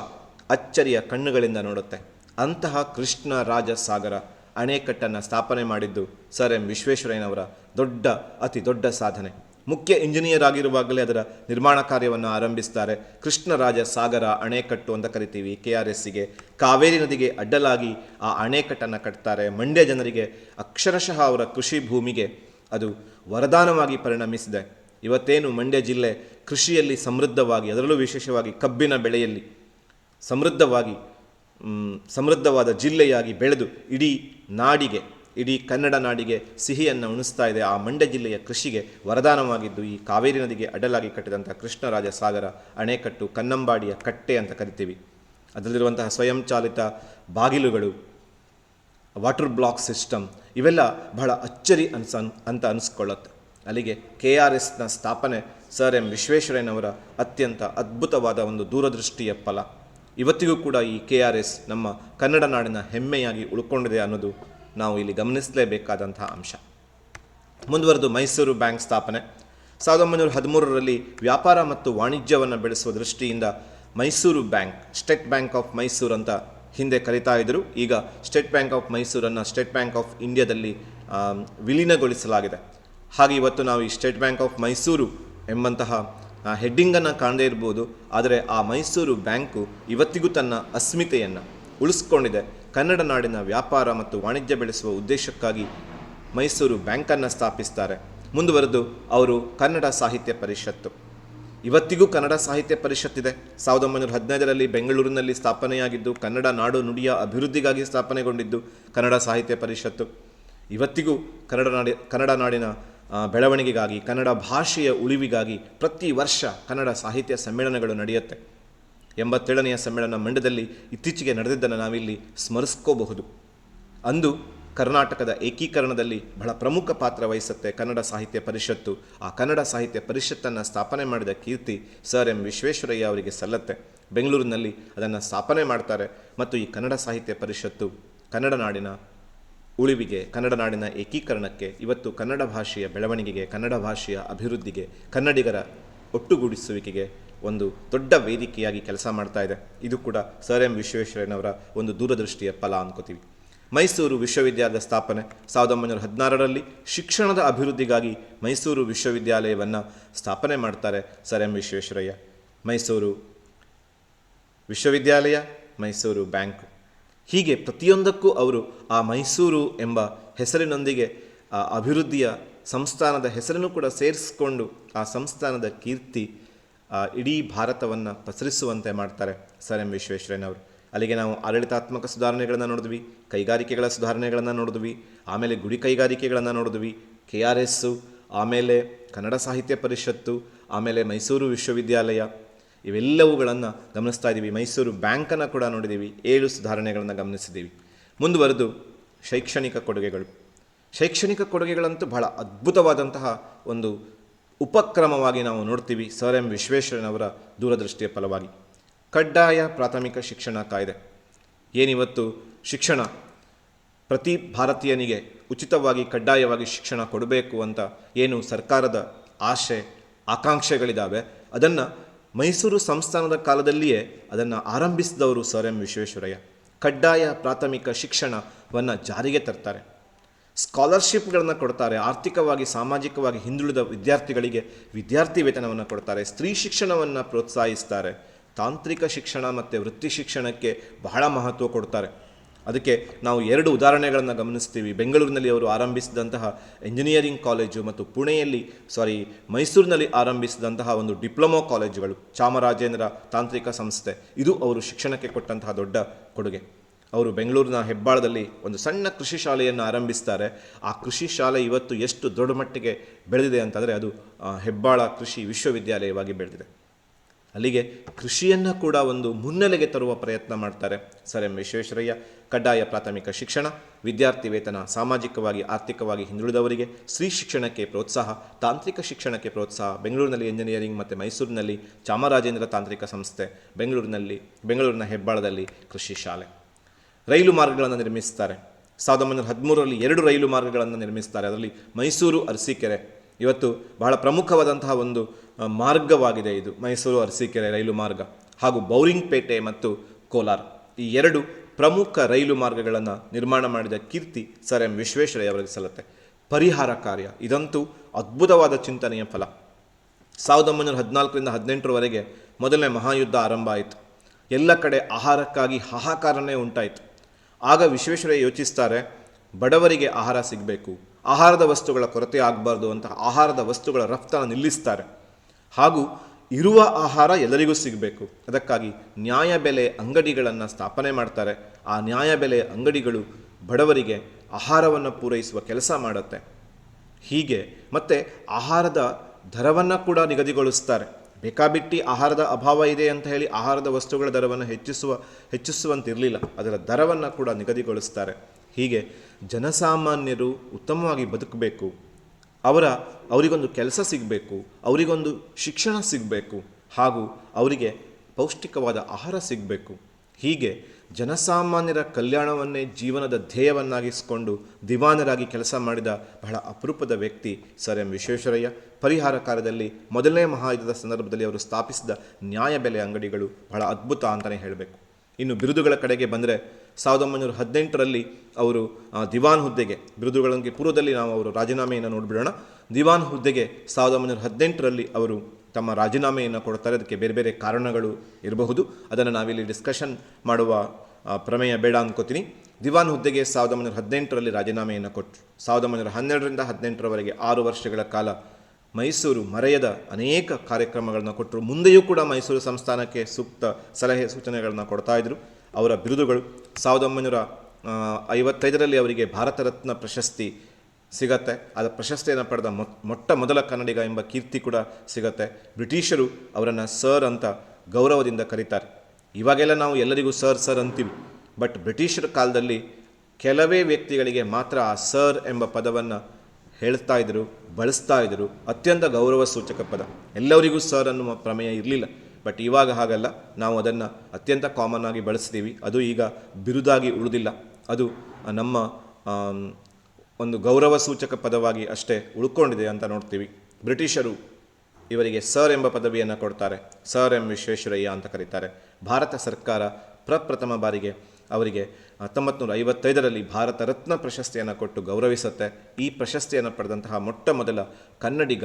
ಅಚ್ಚರಿಯ ಕಣ್ಣುಗಳಿಂದ ನೋಡುತ್ತೆ. ಅಂತಹ ಕೃಷ್ಣ ರಾಜ ಸಾಗರ ಅಣೆಕಟ್ಟನ್ನು ಸ್ಥಾಪನೆ ಮಾಡಿದ್ದು ಸರ್ ಎಂ ವಿಶ್ವೇಶ್ವರಯ್ಯನವರ ದೊಡ್ಡ, ಅತಿ ದೊಡ್ಡ ಸಾಧನೆ. ಮುಖ್ಯ ಇಂಜಿನಿಯರ್ ಆಗಿರುವಾಗಲೇ ಅದರ ನಿರ್ಮಾಣ ಕಾರ್ಯವನ್ನು ಆರಂಭಿಸ್ತಾರೆ ಕೃಷ್ಣರಾಜ ಸಾಗರ ಅಣೆಕಟ್ಟು ಅಂತ ಕರಿತೀವಿ ಕೆ ಆರ್ ಎಸ್ಸಿಗೆ. ಕಾವೇರಿ ನದಿಗೆ ಅಡ್ಡಲಾಗಿ ಆ ಅಣೆಕಟ್ಟನ್ನು ಕಟ್ತಾರೆ. ಮಂಡ್ಯ ಜನರಿಗೆ ಅಕ್ಷರಶಃ ಅವರ ಕೃಷಿ ಭೂಮಿಗೆ ಅದು ವರದಾನವಾಗಿ ಪರಿಣಮಿಸಿದೆ. ಇವತ್ತೇನು ಮಂಡ್ಯ ಜಿಲ್ಲೆ ಕೃಷಿಯಲ್ಲಿ ಸಮೃದ್ಧವಾಗಿ, ಅದರಲ್ಲೂ ವಿಶೇಷವಾಗಿ ಕಬ್ಬಿನ ಬೆಳೆಯಲ್ಲಿ ಸಮೃದ್ಧವಾಗಿ ಸಮೃದ್ಧವಾದ ಜಿಲ್ಲೆಯಾಗಿ ಬೆಳೆದು ಇಡೀ ನಾಡಿಗೆ, ಇಡೀ ಕನ್ನಡ ನಾಡಿಗೆ ಸಿಹಿಯನ್ನು ಉಣಿಸ್ತಾ ಇದೆ. ಆ ಮಂಡ್ಯ ಜಿಲ್ಲೆಯ ಕೃಷಿಗೆ ವರದಾನವಾಗಿದ್ದು ಈ ಕಾವೇರಿ ನದಿಗೆ ಅಡಲಾಗಿ ಕಟ್ಟಿದಂಥ ಕೃಷ್ಣರಾಜ ಸಾಗರ, ಅಣೆಕಟ್ಟು, ಕನ್ನಂಬಾಡಿಯ ಕಟ್ಟೆ ಅಂತ ಕರಿತೀವಿ. ಅದರಲ್ಲಿರುವಂತಹ ಸ್ವಯಂಚಾಲಿತ ಬಾಗಿಲುಗಳು ವಾಟರ್ ಬ್ಲಾಕ್ ಸಿಸ್ಟಮ್ ಇವೆಲ್ಲ ಬಹಳ ಅಚ್ಚರಿ ಅನ್ಸ, ಅಂತ ಅನಿಸ್ಕೊಳ್ಳುತ್ತೆ. ಅಲ್ಲಿಗೆ ಕೆ ಆರ್ ಎಸ್ನ ಸ್ಥಾಪನೆ ಸರ್ ಎಂ ವಿಶ್ವೇಶ್ವರಯ್ಯನವರ ಅತ್ಯಂತ ಅದ್ಭುತವಾದ ಒಂದು ದೂರದೃಷ್ಟಿಯ ಫಲ. ಇವತ್ತಿಗೂ ಕೂಡ ಈ ಕೆ ಆರ್ ಎಸ್ ನಮ್ಮ ಕನ್ನಡ ನಾಡಿನ ಹೆಮ್ಮೆಯಾಗಿ ಉಳ್ಕೊಂಡಿದೆ ಅನ್ನೋದು ನಾವು ಇಲ್ಲಿ ಗಮನಿಸಲೇಬೇಕಾದಂತಹ ಅಂಶ. ಮುಂದುವರೆದು ಮೈಸೂರು ಬ್ಯಾಂಕ್ ಸ್ಥಾಪನೆ. ಸಾವಿರದ ಒಂಬೈನೂರ ಹದಿಮೂರರಲ್ಲಿ ವ್ಯಾಪಾರ ಮತ್ತು ವಾಣಿಜ್ಯವನ್ನು ಬೆಳೆಸುವ ದೃಷ್ಟಿಯಿಂದ Mysore bank, state bank of Mysore ಅಂತ ಹಿಂದೆ ಕರೀತಾ ಇದ್ದರು ಈಗ ಸ್ಟೇಟ್ ಬ್ಯಾಂಕ್ ಆಫ್ ಮೈಸೂರನ್ನು ಸ್ಟೇಟ್ ಬ್ಯಾಂಕ್ ಆಫ್ ಇಂಡಿಯಾದಲ್ಲಿ ವಿಲೀನಗೊಳಿಸಲಾಗಿದೆ. ಹಾಗೆ ಇವತ್ತು ನಾವು ಈ ಸ್ಟೇಟ್ ಬ್ಯಾಂಕ್ ಆಫ್ ಮೈಸೂರು ಎಂಬಂತಹ ಹೆಡ್ಡಿಂಗನ್ನು ಕಾಣದೇ ಇರ್ಬೋದು. ಆದರೆ ಆ ಮೈಸೂರು ಬ್ಯಾಂಕು ಇವತ್ತಿಗೂ ತನ್ನ ಅಸ್ಮಿತೆಯನ್ನು ಉಳಿಸ್ಕೊಂಡಿದೆ. ಕನ್ನಡ ನಾಡಿನ ವ್ಯಾಪಾರ ಮತ್ತು ವಾಣಿಜ್ಯ ಬೆಳೆಸುವ ಉದ್ದೇಶಕ್ಕಾಗಿ ಮೈಸೂರು ಬ್ಯಾಂಕನ್ನು ಸ್ಥಾಪಿಸ್ತಾರೆ. ಮುಂದುವರೆದು ಅವರು ಕನ್ನಡ ಸಾಹಿತ್ಯ ಪರಿಷತ್ತು. ಇವತ್ತಿಗೂ ಕನ್ನಡ ಸಾಹಿತ್ಯ ಪರಿಷತ್ತಿದೆ ಸಾವಿರದ ಒಂಬೈನೂರ ಹದಿನೈದರಲ್ಲಿ ಬೆಂಗಳೂರಿನಲ್ಲಿ ಸ್ಥಾಪನೆಯಾಗಿದ್ದು, ಕನ್ನಡ ನಾಡು ನುಡಿಯ ಅಭಿವೃದ್ಧಿಗಾಗಿ ಸ್ಥಾಪನೆಗೊಂಡಿದ್ದು ಕನ್ನಡ ಸಾಹಿತ್ಯ ಪರಿಷತ್ತು. ಇವತ್ತಿಗೂ ಕನ್ನಡ ನಾಡಿ, ಕನ್ನಡ ನಾಡಿನ ಬೆಳವಣಿಗೆಗಾಗಿ, ಕನ್ನಡ ಭಾಷೆಯ ಉಳಿವಿಗಾಗಿ ಪ್ರತಿ ವರ್ಷ ಕನ್ನಡ ಸಾಹಿತ್ಯ ಸಮ್ಮೇಳನಗಳು ನಡೆಯುತ್ತೆ. ಎಂಬತ್ತೇಳನೆಯ ಸಮ್ಮೇಳನ ಮಂಡ್ಯದಲ್ಲಿ ಇತ್ತೀಚೆಗೆ ನಡೆದಿದ್ದನ್ನು ನಾವಿಲ್ಲಿ ಸ್ಮರಿಸ್ಕೋಬಹುದು. ಅಂದು ಕರ್ನಾಟಕದ ಏಕೀಕರಣದಲ್ಲಿ ಬಹಳ ಪ್ರಮುಖ ಪಾತ್ರ ವಹಿಸುತ್ತೆ ಕನ್ನಡ ಸಾಹಿತ್ಯ ಪರಿಷತ್ತು. ಆ ಕನ್ನಡ ಸಾಹಿತ್ಯ ಪರಿಷತ್ತನ್ನು ಸ್ಥಾಪನೆ ಮಾಡಿದ ಕೀರ್ತಿ ಸರ್ ಎಂ ವಿಶ್ವೇಶ್ವರಯ್ಯ ಅವರಿಗೆ ಸಲ್ಲತ್ತೆ. ಬೆಂಗಳೂರಿನಲ್ಲಿ ಅದನ್ನು ಸ್ಥಾಪನೆ ಮಾಡ್ತಾರೆ. ಮತ್ತು ಈ ಕನ್ನಡ ಸಾಹಿತ್ಯ ಪರಿಷತ್ತು ಕನ್ನಡ ನಾಡಿನ ಉಳಿವಿಗೆ, ಕನ್ನಡ ನಾಡಿನ ಏಕೀಕರಣಕ್ಕೆ ಇವತ್ತು ಕನ್ನಡ ಭಾಷೆಯ ಬೆಳವಣಿಗೆಗೆ, ಕನ್ನಡ ಭಾಷೆಯ ಅಭಿವೃದ್ಧಿಗೆ, ಕನ್ನಡಿಗರ ಒಟ್ಟುಗೂಡಿಸುವಿಕೆಗೆ ಒಂದು ದೊಡ್ಡ ವೇದಿಕೆಯಾಗಿ ಕೆಲಸ ಮಾಡ್ತಾ ಇದೆ. ಇದು ಕೂಡ ಸರ್ ಎಂ ವಿಶ್ವೇಶ್ವರಯ್ಯನವರ ಒಂದು ದೂರದೃಷ್ಟಿಯ ಫಲ ಅನ್ಕೋತೀವಿ. ಮೈಸೂರು ವಿಶ್ವವಿದ್ಯಾಲಯದ ಸ್ಥಾಪನೆ ಸಾವಿರದ ಒಂಬೈನೂರ ಹದಿನಾರರಲ್ಲಿ ಶಿಕ್ಷಣದ ಅಭಿವೃದ್ಧಿಗಾಗಿ ಮೈಸೂರು ವಿಶ್ವವಿದ್ಯಾಲಯವನ್ನು ಸ್ಥಾಪನೆ ಮಾಡ್ತಾರೆ ಸರ್ ಎಂ ವಿಶ್ವೇಶ್ವರಯ್ಯ. ಮೈಸೂರು ವಿಶ್ವವಿದ್ಯಾಲಯ, ಮೈಸೂರು ಬ್ಯಾಂಕ್. ಹೀಗೆ ಪ್ರತಿಯೊಂದಕ್ಕೂ ಅವರು ಆ ಮೈಸೂರು ಎಂಬ ಹೆಸರಿನೊಂದಿಗೆ ಆ ಅಭಿವೃದ್ಧಿಯ ಸಂಸ್ಥಾನದ ಹೆಸರನ್ನು ಕೂಡ ಸೇರಿಸಿಕೊಂಡು ಆ ಸಂಸ್ಥಾನದ ಕೀರ್ತಿ ಇಡೀ ಭಾರತವನ್ನು ಪಸರಿಸುವಂತೆ ಮಾಡ್ತಾರೆ ಸರ್ ಎಂ ವಿಶ್ವೇಶ್ವರಯ್ಯನವರು. ಅಲ್ಲಿಗೆ ನಾವು ಆಡಳಿತಾತ್ಮಕ ಸುಧಾರಣೆಗಳನ್ನು ನೋಡಿದ್ವಿ, ಕೈಗಾರಿಕೆಗಳ ಸುಧಾರಣೆಗಳನ್ನು ನೋಡಿದ್ವಿ, ಆಮೇಲೆ ಗುಡಿ ಕೈಗಾರಿಕೆಗಳನ್ನು ನೋಡಿದ್ವಿ, ಕೆ ಆರ್ ಎಸ್ಸು ಆಮೇಲೆ ಕನ್ನಡ ಸಾಹಿತ್ಯ ಪರಿಷತ್ತು, ಆಮೇಲೆ ಮೈಸೂರು ವಿಶ್ವವಿದ್ಯಾಲಯ. ಇವೆಲ್ಲವುಗಳನ್ನು ಗಮನಿಸ್ತಾ ಇದ್ದೀವಿ. ಮೈಸೂರು ಬ್ಯಾಂಕನ್ನು ಕೂಡ ನೋಡಿದ್ದೀವಿ. ಏಳು ಸುಧಾರಣೆಗಳನ್ನು ಗಮನಿಸಿದ್ದೀವಿ. ಮುಂದುವರೆದು ಶೈಕ್ಷಣಿಕ ಕೊಡುಗೆಗಳು. ಶೈಕ್ಷಣಿಕ ಕೊಡುಗೆಗಳಂತೂ ಬಹಳ ಅದ್ಭುತವಾದಂತಹ ಒಂದು ಉಪಕ್ರಮವಾಗಿ ನಾವು ನೋಡ್ತೀವಿ. ಸರ್ ಎಂ ವಿಶ್ವೇಶ್ವರನವರ ದೂರದೃಷ್ಟಿಯ ಫಲವಾಗಿ. ಕಡ್ಡಾಯ ಪ್ರಾಥಮಿಕ ಶಿಕ್ಷಣ ಕಾಯ್ದೆ. ಏನಿವತ್ತು ಶಿಕ್ಷಣ ಪ್ರತಿ ಭಾರತೀಯನಿಗೆ ಉಚಿತವಾಗಿ ಕಡ್ಡಾಯವಾಗಿ ಶಿಕ್ಷಣ ಕೊಡಬೇಕು ಅಂತ ಏನು ಸರ್ಕಾರದ ಆಶೆ ಆಕಾಂಕ್ಷೆಗಳಿದ್ದಾವೆ ಅದನ್ನು ಮೈಸೂರು ಸಂಸ್ಥಾನದ ಕಾಲದಲ್ಲಿಯೇ ಅದನ್ನು ಆರಂಭಿಸಿದವರು ಸರ್ ಎಂ ವಿಶ್ವೇಶ್ವರಯ್ಯ. ಕಡ್ಡಾಯ ಪ್ರಾಥಮಿಕ ಶಿಕ್ಷಣವನ್ನು ಜಾರಿಗೆ ತರ್ತಾರೆ. ಸ್ಕಾಲರ್ಶಿಪ್ಗಳನ್ನು ಕೊಡ್ತಾರೆ. ಆರ್ಥಿಕವಾಗಿ, ಸಾಮಾಜಿಕವಾಗಿ ಹಿಂದುಳಿದ ವಿದ್ಯಾರ್ಥಿಗಳಿಗೆ ವಿದ್ಯಾರ್ಥಿ ವೇತನವನ್ನು ಕೊಡ್ತಾರೆ. ಸ್ತ್ರೀ ಶಿಕ್ಷಣವನ್ನು ಪ್ರೋತ್ಸಾಹಿಸ್ತಾರೆ. ತಾಂತ್ರಿಕ ಶಿಕ್ಷಣ ಮತ್ತು ವೃತ್ತಿ ಶಿಕ್ಷಣಕ್ಕೆ ಬಹಳ ಮಹತ್ವ ಕೊಡ್ತಾರೆ. ಅದಕ್ಕೆ ನಾವು ಎರಡು ಉದಾಹರಣೆಗಳನ್ನು ಗಮನಿಸ್ತೀವಿ. ಬೆಂಗಳೂರಿನಲ್ಲಿ ಅವರು ಆರಂಭಿಸಿದಂತಹ ಇಂಜಿನಿಯರಿಂಗ್ ಕಾಲೇಜು ಮತ್ತು ಪುಣೆಯಲ್ಲಿ ಸಾರಿ ಮೈಸೂರಿನಲ್ಲಿ ಆರಂಭಿಸಿದಂತಹ ಒಂದು ಡಿಪ್ಲೊಮೊ ಕಾಲೇಜುಗಳು ಚಾಮರಾಜೇಂದ್ರ ತಾಂತ್ರಿಕ ಸಂಸ್ಥೆ. ಇದು ಅವರು ಶಿಕ್ಷಣಕ್ಕೆ ಕೊಟ್ಟಂತಹ ದೊಡ್ಡ ಕೊಡುಗೆ. ಅವರು ಬೆಂಗಳೂರಿನ ಹೆಬ್ಬಾಳದಲ್ಲಿ ಒಂದು ಸಣ್ಣ ಕೃಷಿ ಶಾಲೆಯನ್ನು ಆರಂಭಿಸ್ತಾರೆ. ಆ ಕೃಷಿ ಶಾಲೆ ಇವತ್ತು ಎಷ್ಟು ದೊಡ್ಡ ಮಟ್ಟಿಗೆ ಬೆಳೆದಿದೆ ಅಂತಂದರೆ ಅದು ಹೆಬ್ಬಾಳ ಕೃಷಿ ವಿಶ್ವವಿದ್ಯಾಲಯವಾಗಿ ಬೆಳೆದಿದೆ. ಅಲ್ಲಿಗೆ ಕೃಷಿಯನ್ನು ಕೂಡ ಒಂದು ಮುನ್ನೆಲೆಗೆ ತರುವ ಪ್ರಯತ್ನ ಮಾಡ್ತಾರೆ. ಸರ್ ಎಂ ವಿಶ್ವೇಶ್ವರಯ್ಯ, ಕಡ್ಡಾಯ ಪ್ರಾಥಮಿಕ ಶಿಕ್ಷಣ, ವಿದ್ಯಾರ್ಥಿ ವೇತನ ಸಾಮಾಜಿಕವಾಗಿ, ಆರ್ಥಿಕವಾಗಿ ಹಿಂದುಳಿದವರಿಗೆ ಸ್ತ್ರೀ ಶಿಕ್ಷಣಕ್ಕೆ ಪ್ರೋತ್ಸಾಹ, ತಾಂತ್ರಿಕ ಶಿಕ್ಷಣಕ್ಕೆ ಪ್ರೋತ್ಸಾಹ, ಬೆಂಗಳೂರಿನಲ್ಲಿ ಎಂಜಿನಿಯರಿಂಗ್ ಮತ್ತು ಮೈಸೂರಿನಲ್ಲಿ ಚಾಮರಾಜೇಂದ್ರ ತಾಂತ್ರಿಕ ಸಂಸ್ಥೆ, ಬೆಂಗಳೂರಿನಲ್ಲಿ, ಬೆಂಗಳೂರಿನ ಹೆಬ್ಬಾಳದಲ್ಲಿ ಕೃಷಿ ಶಾಲೆ. ರೈಲು ಮಾರ್ಗಗಳನ್ನು ನಿರ್ಮಿಸ್ತಾರೆ. ಸಾವಿರದ ಒಂಬೈನೂರ ಹದಿಮೂರರಲ್ಲಿ ಎರಡು ರೈಲು ಮಾರ್ಗಗಳನ್ನು ನಿರ್ಮಿಸ್ತಾರೆ. ಅದರಲ್ಲಿ ಮೈಸೂರು, ಅರಸೀಕೆರೆ ಇವತ್ತು ಬಹಳ ಪ್ರಮುಖವಾದಂತಹ ಒಂದು ಮಾರ್ಗವಾಗಿದೆ ಇದು. ಮೈಸೂರು ಅರಸೀಕೆರೆ ರೈಲು ಮಾರ್ಗ ಹಾಗೂ ಬೌರಿಂಗ್ಪೇಟೆ ಮತ್ತು ಕೋಲಾರ. ಈ ಎರಡು ಪ್ರಮುಖ ರೈಲು ಮಾರ್ಗಗಳನ್ನು ನಿರ್ಮಾಣ ಮಾಡಿದ ಕೀರ್ತಿ ಸರ್ ಎಂ ವಿಶ್ವೇಶ್ವರಯ್ಯ ಅವರಿಗೆ ಸಲ್ಲತ್ತೆ. ಪರಿಹಾರ ಕಾರ್ಯ. ಇದಂತೂ ಅದ್ಭುತವಾದ ಚಿಂತನೆಯ ಫಲ. ಸಾವಿರದ ಒಂಬೈನೂರ ಹದಿನಾಲ್ಕರಿಂದ ಹದಿನೆಂಟರವರೆಗೆ ಮೊದಲನೇ ಮಹಾಯುದ್ಧ ಆರಂಭ ಆಯಿತು. ಎಲ್ಲ ಕಡೆ ಆಹಾರಕ್ಕಾಗಿ ಹಾಹಾಕಾರನೇ ಉಂಟಾಯಿತು. ಆಗ ವಿಶ್ವೇಶ್ವರಯ್ಯ ಯೋಚಿಸ್ತಾರೆ, ಬಡವರಿಗೆ ಆಹಾರ ಸಿಗಬೇಕು ಆಹಾರದ ವಸ್ತುಗಳ ಕೊರತೆ ಆಗಬಾರ್ದು ಅಂತ ಆಹಾರದ ವಸ್ತುಗಳ ರಫ್ತನ್ನು ನಿಲ್ಲಿಸ್ತಾರೆ. ಹಾಗೂ ಇರುವ ಆಹಾರ ಎಲ್ಲರಿಗೂ ಸಿಗಬೇಕು. ಅದಕ್ಕಾಗಿ ನ್ಯಾಯ ಬೆಲೆ ಅಂಗಡಿಗಳನ್ನು ಸ್ಥಾಪನೆ ಮಾಡ್ತಾರೆ. ಆ ನ್ಯಾಯ ಬೆಲೆ ಅಂಗಡಿಗಳು ಬಡವರಿಗೆ ಆಹಾರವನ್ನು ಪೂರೈಸುವ ಕೆಲಸ ಮಾಡುತ್ತೆ. ಹೀಗೆ ಮತ್ತೆ ಆಹಾರದ ದರವನ್ನು ಕೂಡ ನಿಗದಿಗೊಳಿಸ್ತಾರೆ. ಬೇಕಾಬಿಟ್ಟಿ ಆಹಾರದ ಅಭಾವ ಇದೆ ಅಂತ ಹೇಳಿ ಆಹಾರದ ವಸ್ತುಗಳ ದರವನ್ನು ಹೆಚ್ಚಿಸುವ ಹೆಚ್ಚಿಸುವಂತಿರಲಿಲ್ಲ. ಅದರ ದರವನ್ನು ಕೂಡ ನಿಗದಿಗೊಳಿಸ್ತಾರೆ. ಹೀಗೆ ಜನಸಾಮಾನ್ಯರು ಉತ್ತಮವಾಗಿ ಬದುಕಬೇಕು. ಅವರ, ಅವರಿಗೊಂದು ಕೆಲಸ ಸಿಗಬೇಕು, ಅವರಿಗೊಂದು ಶಿಕ್ಷಣ ಸಿಗಬೇಕು, ಹಾಗೂ ಅವರಿಗೆ ಪೌಷ್ಟಿಕವಾದ ಆಹಾರ ಸಿಗಬೇಕು. ಹೀಗೆ ಜನಸಾಮಾನ್ಯರ ಕಲ್ಯಾಣವನ್ನೇ ಜೀವನದ ಧ್ಯೇಯವನ್ನಾಗಿಸಿಕೊಂಡು ದಿವಾನರಾಗಿ ಕೆಲಸ ಮಾಡಿದ ಬಹಳ ಅಪರೂಪದ ವ್ಯಕ್ತಿ ಸರ್ ಎಂ ವಿಶ್ವೇಶ್ವರಯ್ಯ. ಪರಿಹಾರ ಕಾರ್ಯದಲ್ಲಿ ಮೊದಲನೇ ಮಹಾಯುದ್ಧದ ಸಂದರ್ಭದಲ್ಲಿ ಅವರು ಸ್ಥಾಪಿಸಿದ ನ್ಯಾಯಬೆಲೆ ಅಂಗಡಿಗಳು ಬಹಳ ಅದ್ಭುತ ಅಂತಲೇ ಹೇಳಬೇಕು. ಇನ್ನು ಬಿರುದುಗಳ ಕಡೆಗೆ ಬಂದರೆ ಸಾವಿರದ ಒಂಬೈನೂರ ಹದಿನೆಂಟರಲ್ಲಿ ಅವರು ದಿವಾನ್ ಹುದ್ದೆಗೆ ಬಿರುದುಗಳಂಗೆ ಪೂರ್ವದಲ್ಲಿ ನಾವು ಅವರು ರಾಜೀನಾಮೆಯನ್ನು ನೋಡಿಬಿಡೋಣ. ದಿವಾನ್ ಹುದ್ದೆಗೆ ಸಾವಿರದ ಒಂಬೈನೂರ ಹದಿನೆಂಟರಲ್ಲಿ ಅವರು ತಮ್ಮ ರಾಜೀನಾಮೆಯನ್ನು ಕೊಡ್ತಾರೆ. ಅದಕ್ಕೆ ಬೇರೆ ಬೇರೆ ಕಾರಣಗಳು ಇರಬಹುದು. ಅದನ್ನು ನಾವಿಲ್ಲಿ ಡಿಸ್ಕಷನ್ ಮಾಡುವ ಪ್ರಮೇಯ ಬೇಡ ಅನ್ಕೋತೀನಿ. ದಿವಾನ್ ಹುದ್ದೆಗೆ ಸಾವಿರದ ಒಂಬೈನೂರ ಹದಿನೆಂಟರಲ್ಲಿ ರಾಜೀನಾಮೆಯನ್ನು ಕೊಟ್ಟರು ಸಾವಿರದ ಒಂಬೈನೂರ ಹನ್ನೆರಡರಿಂದ ಹದಿನೆಂಟರವರೆಗೆ ಆರು ವರ್ಷಗಳ ಕಾಲ ಮೈಸೂರು ಮರೆಯದ ಅನೇಕ ಕಾರ್ಯಕ್ರಮಗಳನ್ನು ಕೊಟ್ಟರು. ಮುಂದೆಯೂ ಕೂಡ ಮೈಸೂರು ಸಂಸ್ಥಾನಕ್ಕೆ ಸೂಕ್ತ ಸಲಹೆ ಸೂಚನೆಗಳನ್ನು ಕೊಡ್ತಾ ಇದ್ದರು ಅವರ ಬಿರುದುಗಳು ಸಾವಿರದ ಒಂಬೈನೂರ ಐವತ್ತೈದರಲ್ಲಿ ಅವರಿಗೆ ಭಾರತ ರತ್ನ ಪ್ರಶಸ್ತಿ ಸಿಗತ್ತೆ. ಅದರ ಪ್ರಶಸ್ತಿಯನ್ನು ಪಡೆದ ಮೊಟ್ಟ ಮೊದಲ ಕನ್ನಡಿಗ ಎಂಬ ಕೀರ್ತಿ ಕೂಡ ಸಿಗತ್ತೆ. ಬ್ರಿಟಿಷರು ಅವರನ್ನು ಸರ್ ಅಂತ ಗೌರವದಿಂದ ಕರೀತಾರೆ. ಇವಾಗೆಲ್ಲ ನಾವು ಎಲ್ಲರಿಗೂ ಸರ್ ಸರ್ ಅಂತೀವಿ. ಬಟ್ ಬ್ರಿಟಿಷರ ಕಾಲದಲ್ಲಿ ಕೆಲವೇ ವ್ಯಕ್ತಿಗಳಿಗೆ ಮಾತ್ರ ಆ ಸರ್ ಎಂಬ ಪದವನ್ನು ಹೇಳ್ತಾ ಇದ್ರು, ಬಳಸ್ತಾ ಇದ್ರು, ಅತ್ಯಂತ ಗೌರವ ಸೂಚಕ ಪದ. ಎಲ್ಲರಿಗೂ ಸರ್ ಅನ್ನುವ ಪ್ರಮೇಯ ಇರಲಿಲ್ಲ. ಬಟ್ ಇವಾಗ ಹಾಗಲ್ಲ. ನಾವು ಅದನ್ನು ಅತ್ಯಂತ ಕಾಮನ್ ಆಗಿ ಬಳಸ್ತೀವಿ. ಅದು ಈಗ ಬಿರುದಾಗಿ ಉಳಿದಿಲ್ಲ. ಅದು ನಮ್ಮ ಒಂದು ಗೌರವ ಸೂಚಕ ಪದವಾಗಿ ಅಷ್ಟೇ ಉಳ್ಕೊಂಡಿದೆ ಅಂತ ನೋಡ್ತೀವಿ. ಬ್ರಿಟಿಷರು ಇವರಿಗೆ ಸರ್ ಎಂಬ ಪದವಿಯನ್ನು ಕೊಡ್ತಾರೆ. ಸರ್ ಎಂ ವಿಶ್ವೇಶ್ವರಯ್ಯ ಅಂತ ಕರೀತಾರೆ. ಭಾರತ ಸರ್ಕಾರ ಪ್ರಪ್ರಥಮ ಬಾರಿಗೆ ಅವರಿಗೆ ಹತ್ತೊಂಬತ್ತು ನೂರ ಐವತ್ತೈದರಲ್ಲಿ ಭಾರತ ರತ್ನ ಪ್ರಶಸ್ತಿಯನ್ನು ಕೊಟ್ಟು ಗೌರವಿಸುತ್ತೆ. ಈ ಪ್ರಶಸ್ತಿಯನ್ನು ಪಡೆದಂತಹ ಮೊಟ್ಟ ಮೊದಲ ಕನ್ನಡಿಗ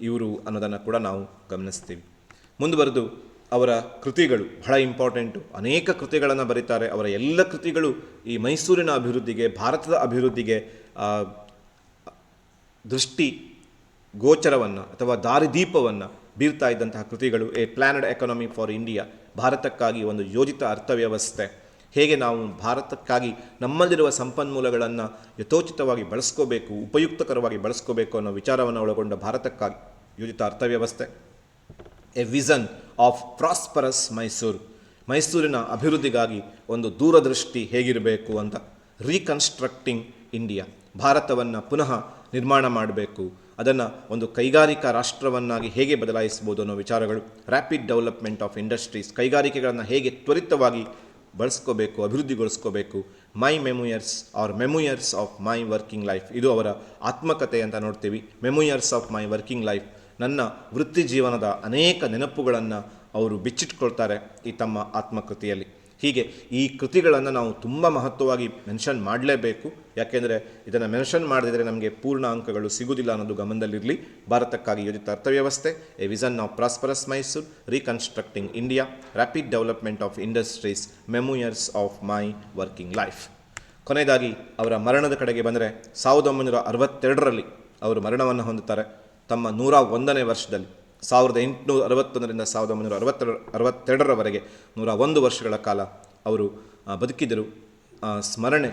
ಇವರು ಅನ್ನೋದನ್ನು ಕೂಡ ನಾವು ಗಮನಿಸ್ತೀವಿ. ಮುಂದುವರೆದು ಅವರ ಕೃತಿಗಳು, ಬಹಳ ಇಂಪಾರ್ಟೆಂಟು. ಅನೇಕ ಕೃತಿಗಳನ್ನು ಬರೀತಾರೆ. ಅವರ ಎಲ್ಲ ಕೃತಿಗಳು ಈ ಮೈಸೂರಿನ ಅಭಿವೃದ್ಧಿಗೆ, ಭಾರತದ ಅಭಿವೃದ್ಧಿಗೆ ದೃಷ್ಟಿ ಗೋಚರವನ್ನು ಅಥವಾ ದಾರಿದೀಪವನ್ನು ಬೀರ್ತಾ ಇದ್ದಂತಹ ಕೃತಿಗಳು a planned economy for India ಭಾರತಕ್ಕಾಗಿ ಒಂದು ಯೋಜಿತ ಅರ್ಥವ್ಯವಸ್ಥೆ. ಹೇಗೆ ನಾವು ಭಾರತಕ್ಕಾಗಿ ನಮ್ಮಲ್ಲಿರುವ ಸಂಪನ್ಮೂಲಗಳನ್ನು ಯಥೋಚಿತವಾಗಿ ಬಳಸ್ಕೋಬೇಕು, ಉಪಯುಕ್ತಕರವಾಗಿ ಬಳಸ್ಕೋಬೇಕು ಅನ್ನೋ ವಿಚಾರವನ್ನು ಒಳಗೊಂಡ ಭಾರತಕ್ಕಾಗಿ ಯೋಜಿತ ಅರ್ಥವ್ಯವಸ್ಥೆ. A vision of prosperous Mysore ಮೈಸೂರಿನ ಅಭಿವೃದ್ಧಿಗಾಗಿ ಒಂದು ದೂರದೃಷ್ಟಿ ಹೇಗಿರಬೇಕು ಅಂತ ರೀಕನ್ಸ್ಟ್ರಕ್ಟಿಂಗ್ ಇಂಡಿಯಾ ಭಾರತವನ್ನು ಪುನಃ ನಿರ್ಮಾಣ ಮಾಡಬೇಕು. ಅದನ್ನು ಒಂದು ಕೈಗಾರಿಕಾ ರಾಷ್ಟ್ರವನ್ನಾಗಿ ಹೇಗೆ ಬದಲಾಯಿಸ್ಬೋದು ಅನ್ನೋ ವಿಚಾರಗಳು. ರ್ಯಾಪಿಡ್ ಡೆವಲಪ್ಮೆಂಟ್ ಆಫ್ ಇಂಡಸ್ಟ್ರೀಸ್ ಕೈಗಾರಿಕೆಗಳನ್ನು ಹೇಗೆ ತ್ವರಿತವಾಗಿ ಬಳಸ್ಕೋಬೇಕು, ಅಭಿವೃದ್ಧಿಗೊಳಿಸ್ಕೋಬೇಕು. My memoirs or memoirs of my working life ಇದು ಅವರ ಆತ್ಮಕಥೆ ಅಂತ ನೋಡ್ತೀವಿ. Memoirs of my working life ನನ್ನ ವೃತ್ತಿ ಜೀವನದ ಅನೇಕ ನೆನಪುಗಳನ್ನು ಅವರು ಬಿಚ್ಚಿಟ್ಕೊಳ್ತಾರೆ ಈ ತಮ್ಮ ಆತ್ಮಕೃತಿಯಲ್ಲಿ. ಹೀಗೆ ಈ ಕೃತಿಗಳನ್ನು ನಾವು ತುಂಬ ಮಹತ್ವವಾಗಿ ಮೆನ್ಷನ್ ಮಾಡಲೇಬೇಕು. ಯಾಕೆಂದರೆ ಇದನ್ನು ಮೆನ್ಷನ್ ಮಾಡದಿದ್ದರೆ ನಮಗೆ ಪೂರ್ಣ ಅಂಕಗಳು ಸಿಗುವುದಿಲ್ಲ ಅನ್ನೋದು ಗಮನದಲ್ಲಿರಲಿ. ಭಾರತಕ್ಕಾಗಿ ಯೋಜಿತ ಅರ್ಥವ್ಯವಸ್ಥೆ a vision of prosperous Mysore reconstructing India rapid development of industries memoirs of my working life ಕೊನೆಯದಾಗಿ ಅವರ ಮರಣದ ಕಡೆಗೆ ಬಂದರೆ ಸಾವಿರದ ಒಂಬೈನೂರ ಅರವತ್ತೆರಡರಲ್ಲಿ ಅವರು ಮರಣವನ್ನು ಹೊಂದುತ್ತಾರೆ. ತಮ್ಮ ನೂರ ಒಂದನೇ ವರ್ಷದಲ್ಲಿ. ಸಾವಿರದ ಎಂಟುನೂರ ಅರವತ್ತೊಂದರಿಂದ ಸಾವಿರದ ಒಂಬೈನೂರ ಅರವತ್ತರ, ಅರವತ್ತೆರಡರವರೆಗೆ ನೂರ ಒಂದು ವರ್ಷಗಳ ಕಾಲ ಅವರು ಬದುಕಿದರು ಸ್ಮರಣೆ.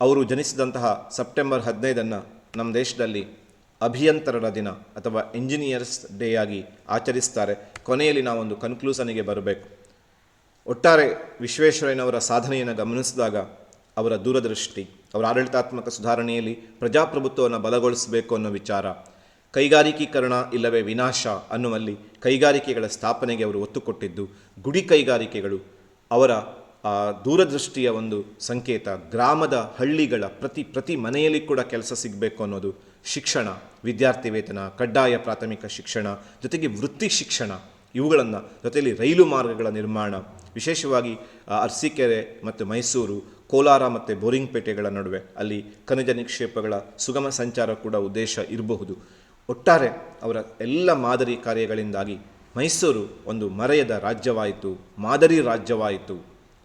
ಅವರು ಜನಿಸಿದಂತಹ ಸೆಪ್ಟೆಂಬರ್ ಹದಿನೈದನ್ನು ನಮ್ಮ ದೇಶದಲ್ಲಿ ಅಭಿಯಂತರರ ದಿನ ಅಥವಾ ಇಂಜಿನಿಯರ್ಸ್ ಡೇ ಆಗಿ ಆಚರಿಸ್ತಾರೆ. ಕೊನೆಯಲ್ಲಿ ನಾವೊಂದು ಕನ್ಕ್ಲೂಸನಿಗೆ ಬರಬೇಕು. ಒಟ್ಟಾರೆ ವಿಶ್ವೇಶ್ವರಯ್ಯನವರ ಸಾಧನೆಯನ್ನು ಗಮನಿಸಿದಾಗ ಅವರ ದೂರದೃಷ್ಟಿ, ಅವರ ಆಡಳಿತಾತ್ಮಕ ಸುಧಾರಣೆಯಲ್ಲಿ ಪ್ರಜಾಪ್ರಭುತ್ವವನ್ನು ಬಲಗೊಳಿಸಬೇಕು ಅನ್ನೋ ವಿಚಾರ ಕೈಗಾರಿಕೀಕರಣ ಇಲ್ಲವೇ ವಿನಾಶ ಅನ್ನುವಲ್ಲಿ ಕೈಗಾರಿಕೆಗಳ ಸ್ಥಾಪನೆಗೆ ಅವರು ಒತ್ತು ಕೊಟ್ಟಿದ್ದು ಗುಡಿ ಕೈಗಾರಿಕೆಗಳು. ಅವರ ದೂರದೃಷ್ಟಿಯ ಒಂದು ಸಂಕೇತ, ಗ್ರಾಮದ ಹಳ್ಳಿಗಳ ಪ್ರತಿ ಪ್ರತಿ ಮನೆಯಲ್ಲಿ ಕೂಡ ಕೆಲಸ ಸಿಗಬೇಕು ಅನ್ನೋದು ಶಿಕ್ಷಣ, ವಿದ್ಯಾರ್ಥಿ ವೇತನ, ಕಡ್ಡಾಯ ಪ್ರಾಥಮಿಕ ಶಿಕ್ಷಣ, ಜೊತೆಗೆ ವೃತ್ತಿ ಶಿಕ್ಷಣ, ಇವುಗಳನ್ನು ಜೊತೆಯಲ್ಲಿ ರೈಲು ಮಾರ್ಗಗಳ ನಿರ್ಮಾಣ, ವಿಶೇಷವಾಗಿ ಅರಸೀಕೆರೆ ಮತ್ತು ಮೈಸೂರು, ಕೋಲಾರ ಮತ್ತು ಬೋರಿಂಗ್ಪೇಟೆಗಳ ನಡುವೆ ಅಲ್ಲಿ ಖನಿಜ ನಿಕ್ಷೇಪಗಳ ಸುಗಮ ಸಂಚಾರ ಕೂಡ ಉದ್ದೇಶ ಇರಬಹುದು. ಒಟ್ಟಾರೆ ಅವರ ಎಲ್ಲ ಮಾದರಿ ಕಾರ್ಯಗಳಿಂದಾಗಿ ಮೈಸೂರು ಒಂದು ಮರೆಯದ ರಾಜ್ಯವಾಯಿತು, ಮಾದರಿ ರಾಜ್ಯವಾಯಿತು.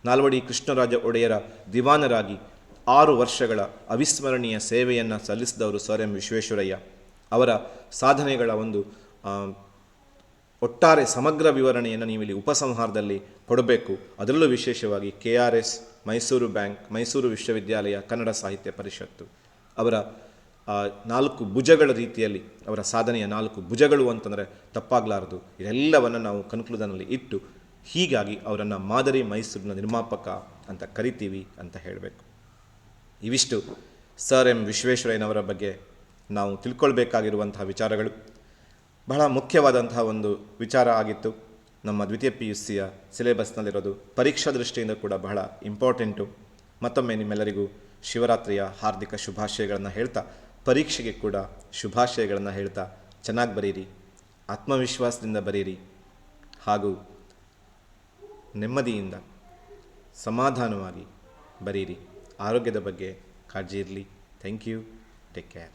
ನಾಲ್ವಡಿ ಕೃಷ್ಣರಾಜ ಒಡೆಯರ ದಿವಾನರಾಗಿ ಆರು ವರ್ಷಗಳ ಅವಿಸ್ಮರಣೀಯ ಸೇವೆಯನ್ನು ಸಲ್ಲಿಸಿದವರು ಸರ್ ಎಂ ವಿಶ್ವೇಶ್ವರಯ್ಯ. ಅವರ ಸಾಧನೆಗಳ ಒಂದು ಒಟ್ಟಾರೆ ಸಮಗ್ರ ವಿವರಣೆಯನ್ನು ನೀವು ಇಲ್ಲಿ ಉಪಸಂಹಾರದಲ್ಲಿ ಕೊಡಬೇಕು. ಅದರಲ್ಲೂ ವಿಶೇಷವಾಗಿ K R S, Mysore bank, Mysore ವಿಶ್ವವಿದ್ಯಾಲಯ, ಕನ್ನಡ ಸಾಹಿತ್ಯ ಪರಿಷತ್ತು. ಅವರ ನಾಲ್ಕು ಭುಜಗಳ ರೀತಿಯಲ್ಲಿ, ಅವರ ಸಾಧನೆಯ ನಾಲ್ಕು ಭುಜಗಳು ಅಂತಂದರೆ ತಪ್ಪಾಗಲಾರದು. ಇದೆಲ್ಲವನ್ನು ನಾವು ಕನ್ಕ್ಲೂಷನಲ್ಲಿ ಇಟ್ಟು ಹೀಗಾಗಿ ಅವರನ್ನು ಮಾದರಿ ಮೈಸೂರಿನ ನಿರ್ಮಾಪಕ ಅಂತ ಕರಿತೀವಿ ಅಂತ ಹೇಳಬೇಕು. ಇವಿಷ್ಟು ಸರ್ ಎಂ ವಿಶ್ವೇಶ್ವರಯ್ಯನವರ ಬಗ್ಗೆ ನಾವು ತಿಳ್ಕೊಳ್ಬೇಕಾಗಿರುವಂತಹ ವಿಚಾರಗಳು. ಬಹಳ ಮುಖ್ಯವಾದಂತಹ ಒಂದು ವಿಚಾರ ಆಗಿತ್ತು. ನಮ್ಮ ದ್ವಿತೀಯ ಪಿ ಯು ಸಿಯ ಸಿಲೆಬಸ್ನಲ್ಲಿರೋದು ಪರೀಕ್ಷಾ ದೃಷ್ಟಿಯಿಂದ ಕೂಡ ಬಹಳ ಇಂಪಾರ್ಟೆಂಟು. ಮತ್ತೊಮ್ಮೆ ನಿಮ್ಮೆಲ್ಲರಿಗೂ ಶಿವರಾತ್ರಿಯ ಹಾರ್ದಿಕ ಶುಭಾಶಯಗಳನ್ನು ಹೇಳ್ತಾ ಪರೀಕ್ಷೆಗೆ ಕೂಡ ಶುಭಾಶಯಗಳನ್ನು ಹೇಳ್ತಾ ಚೆನ್ನಾಗಿ ಬರೀರಿ, ಆತ್ಮವಿಶ್ವಾಸದಿಂದ ಬರೀರಿ ಹಾಗೂ ನೆಮ್ಮದಿಯಿಂದ ಸಮಾಧಾನವಾಗಿ ಬರೀರಿ. ಆರೋಗ್ಯದ ಬಗ್ಗೆ ಕಾಳಜಿ ಇರಲಿ. Thank you take care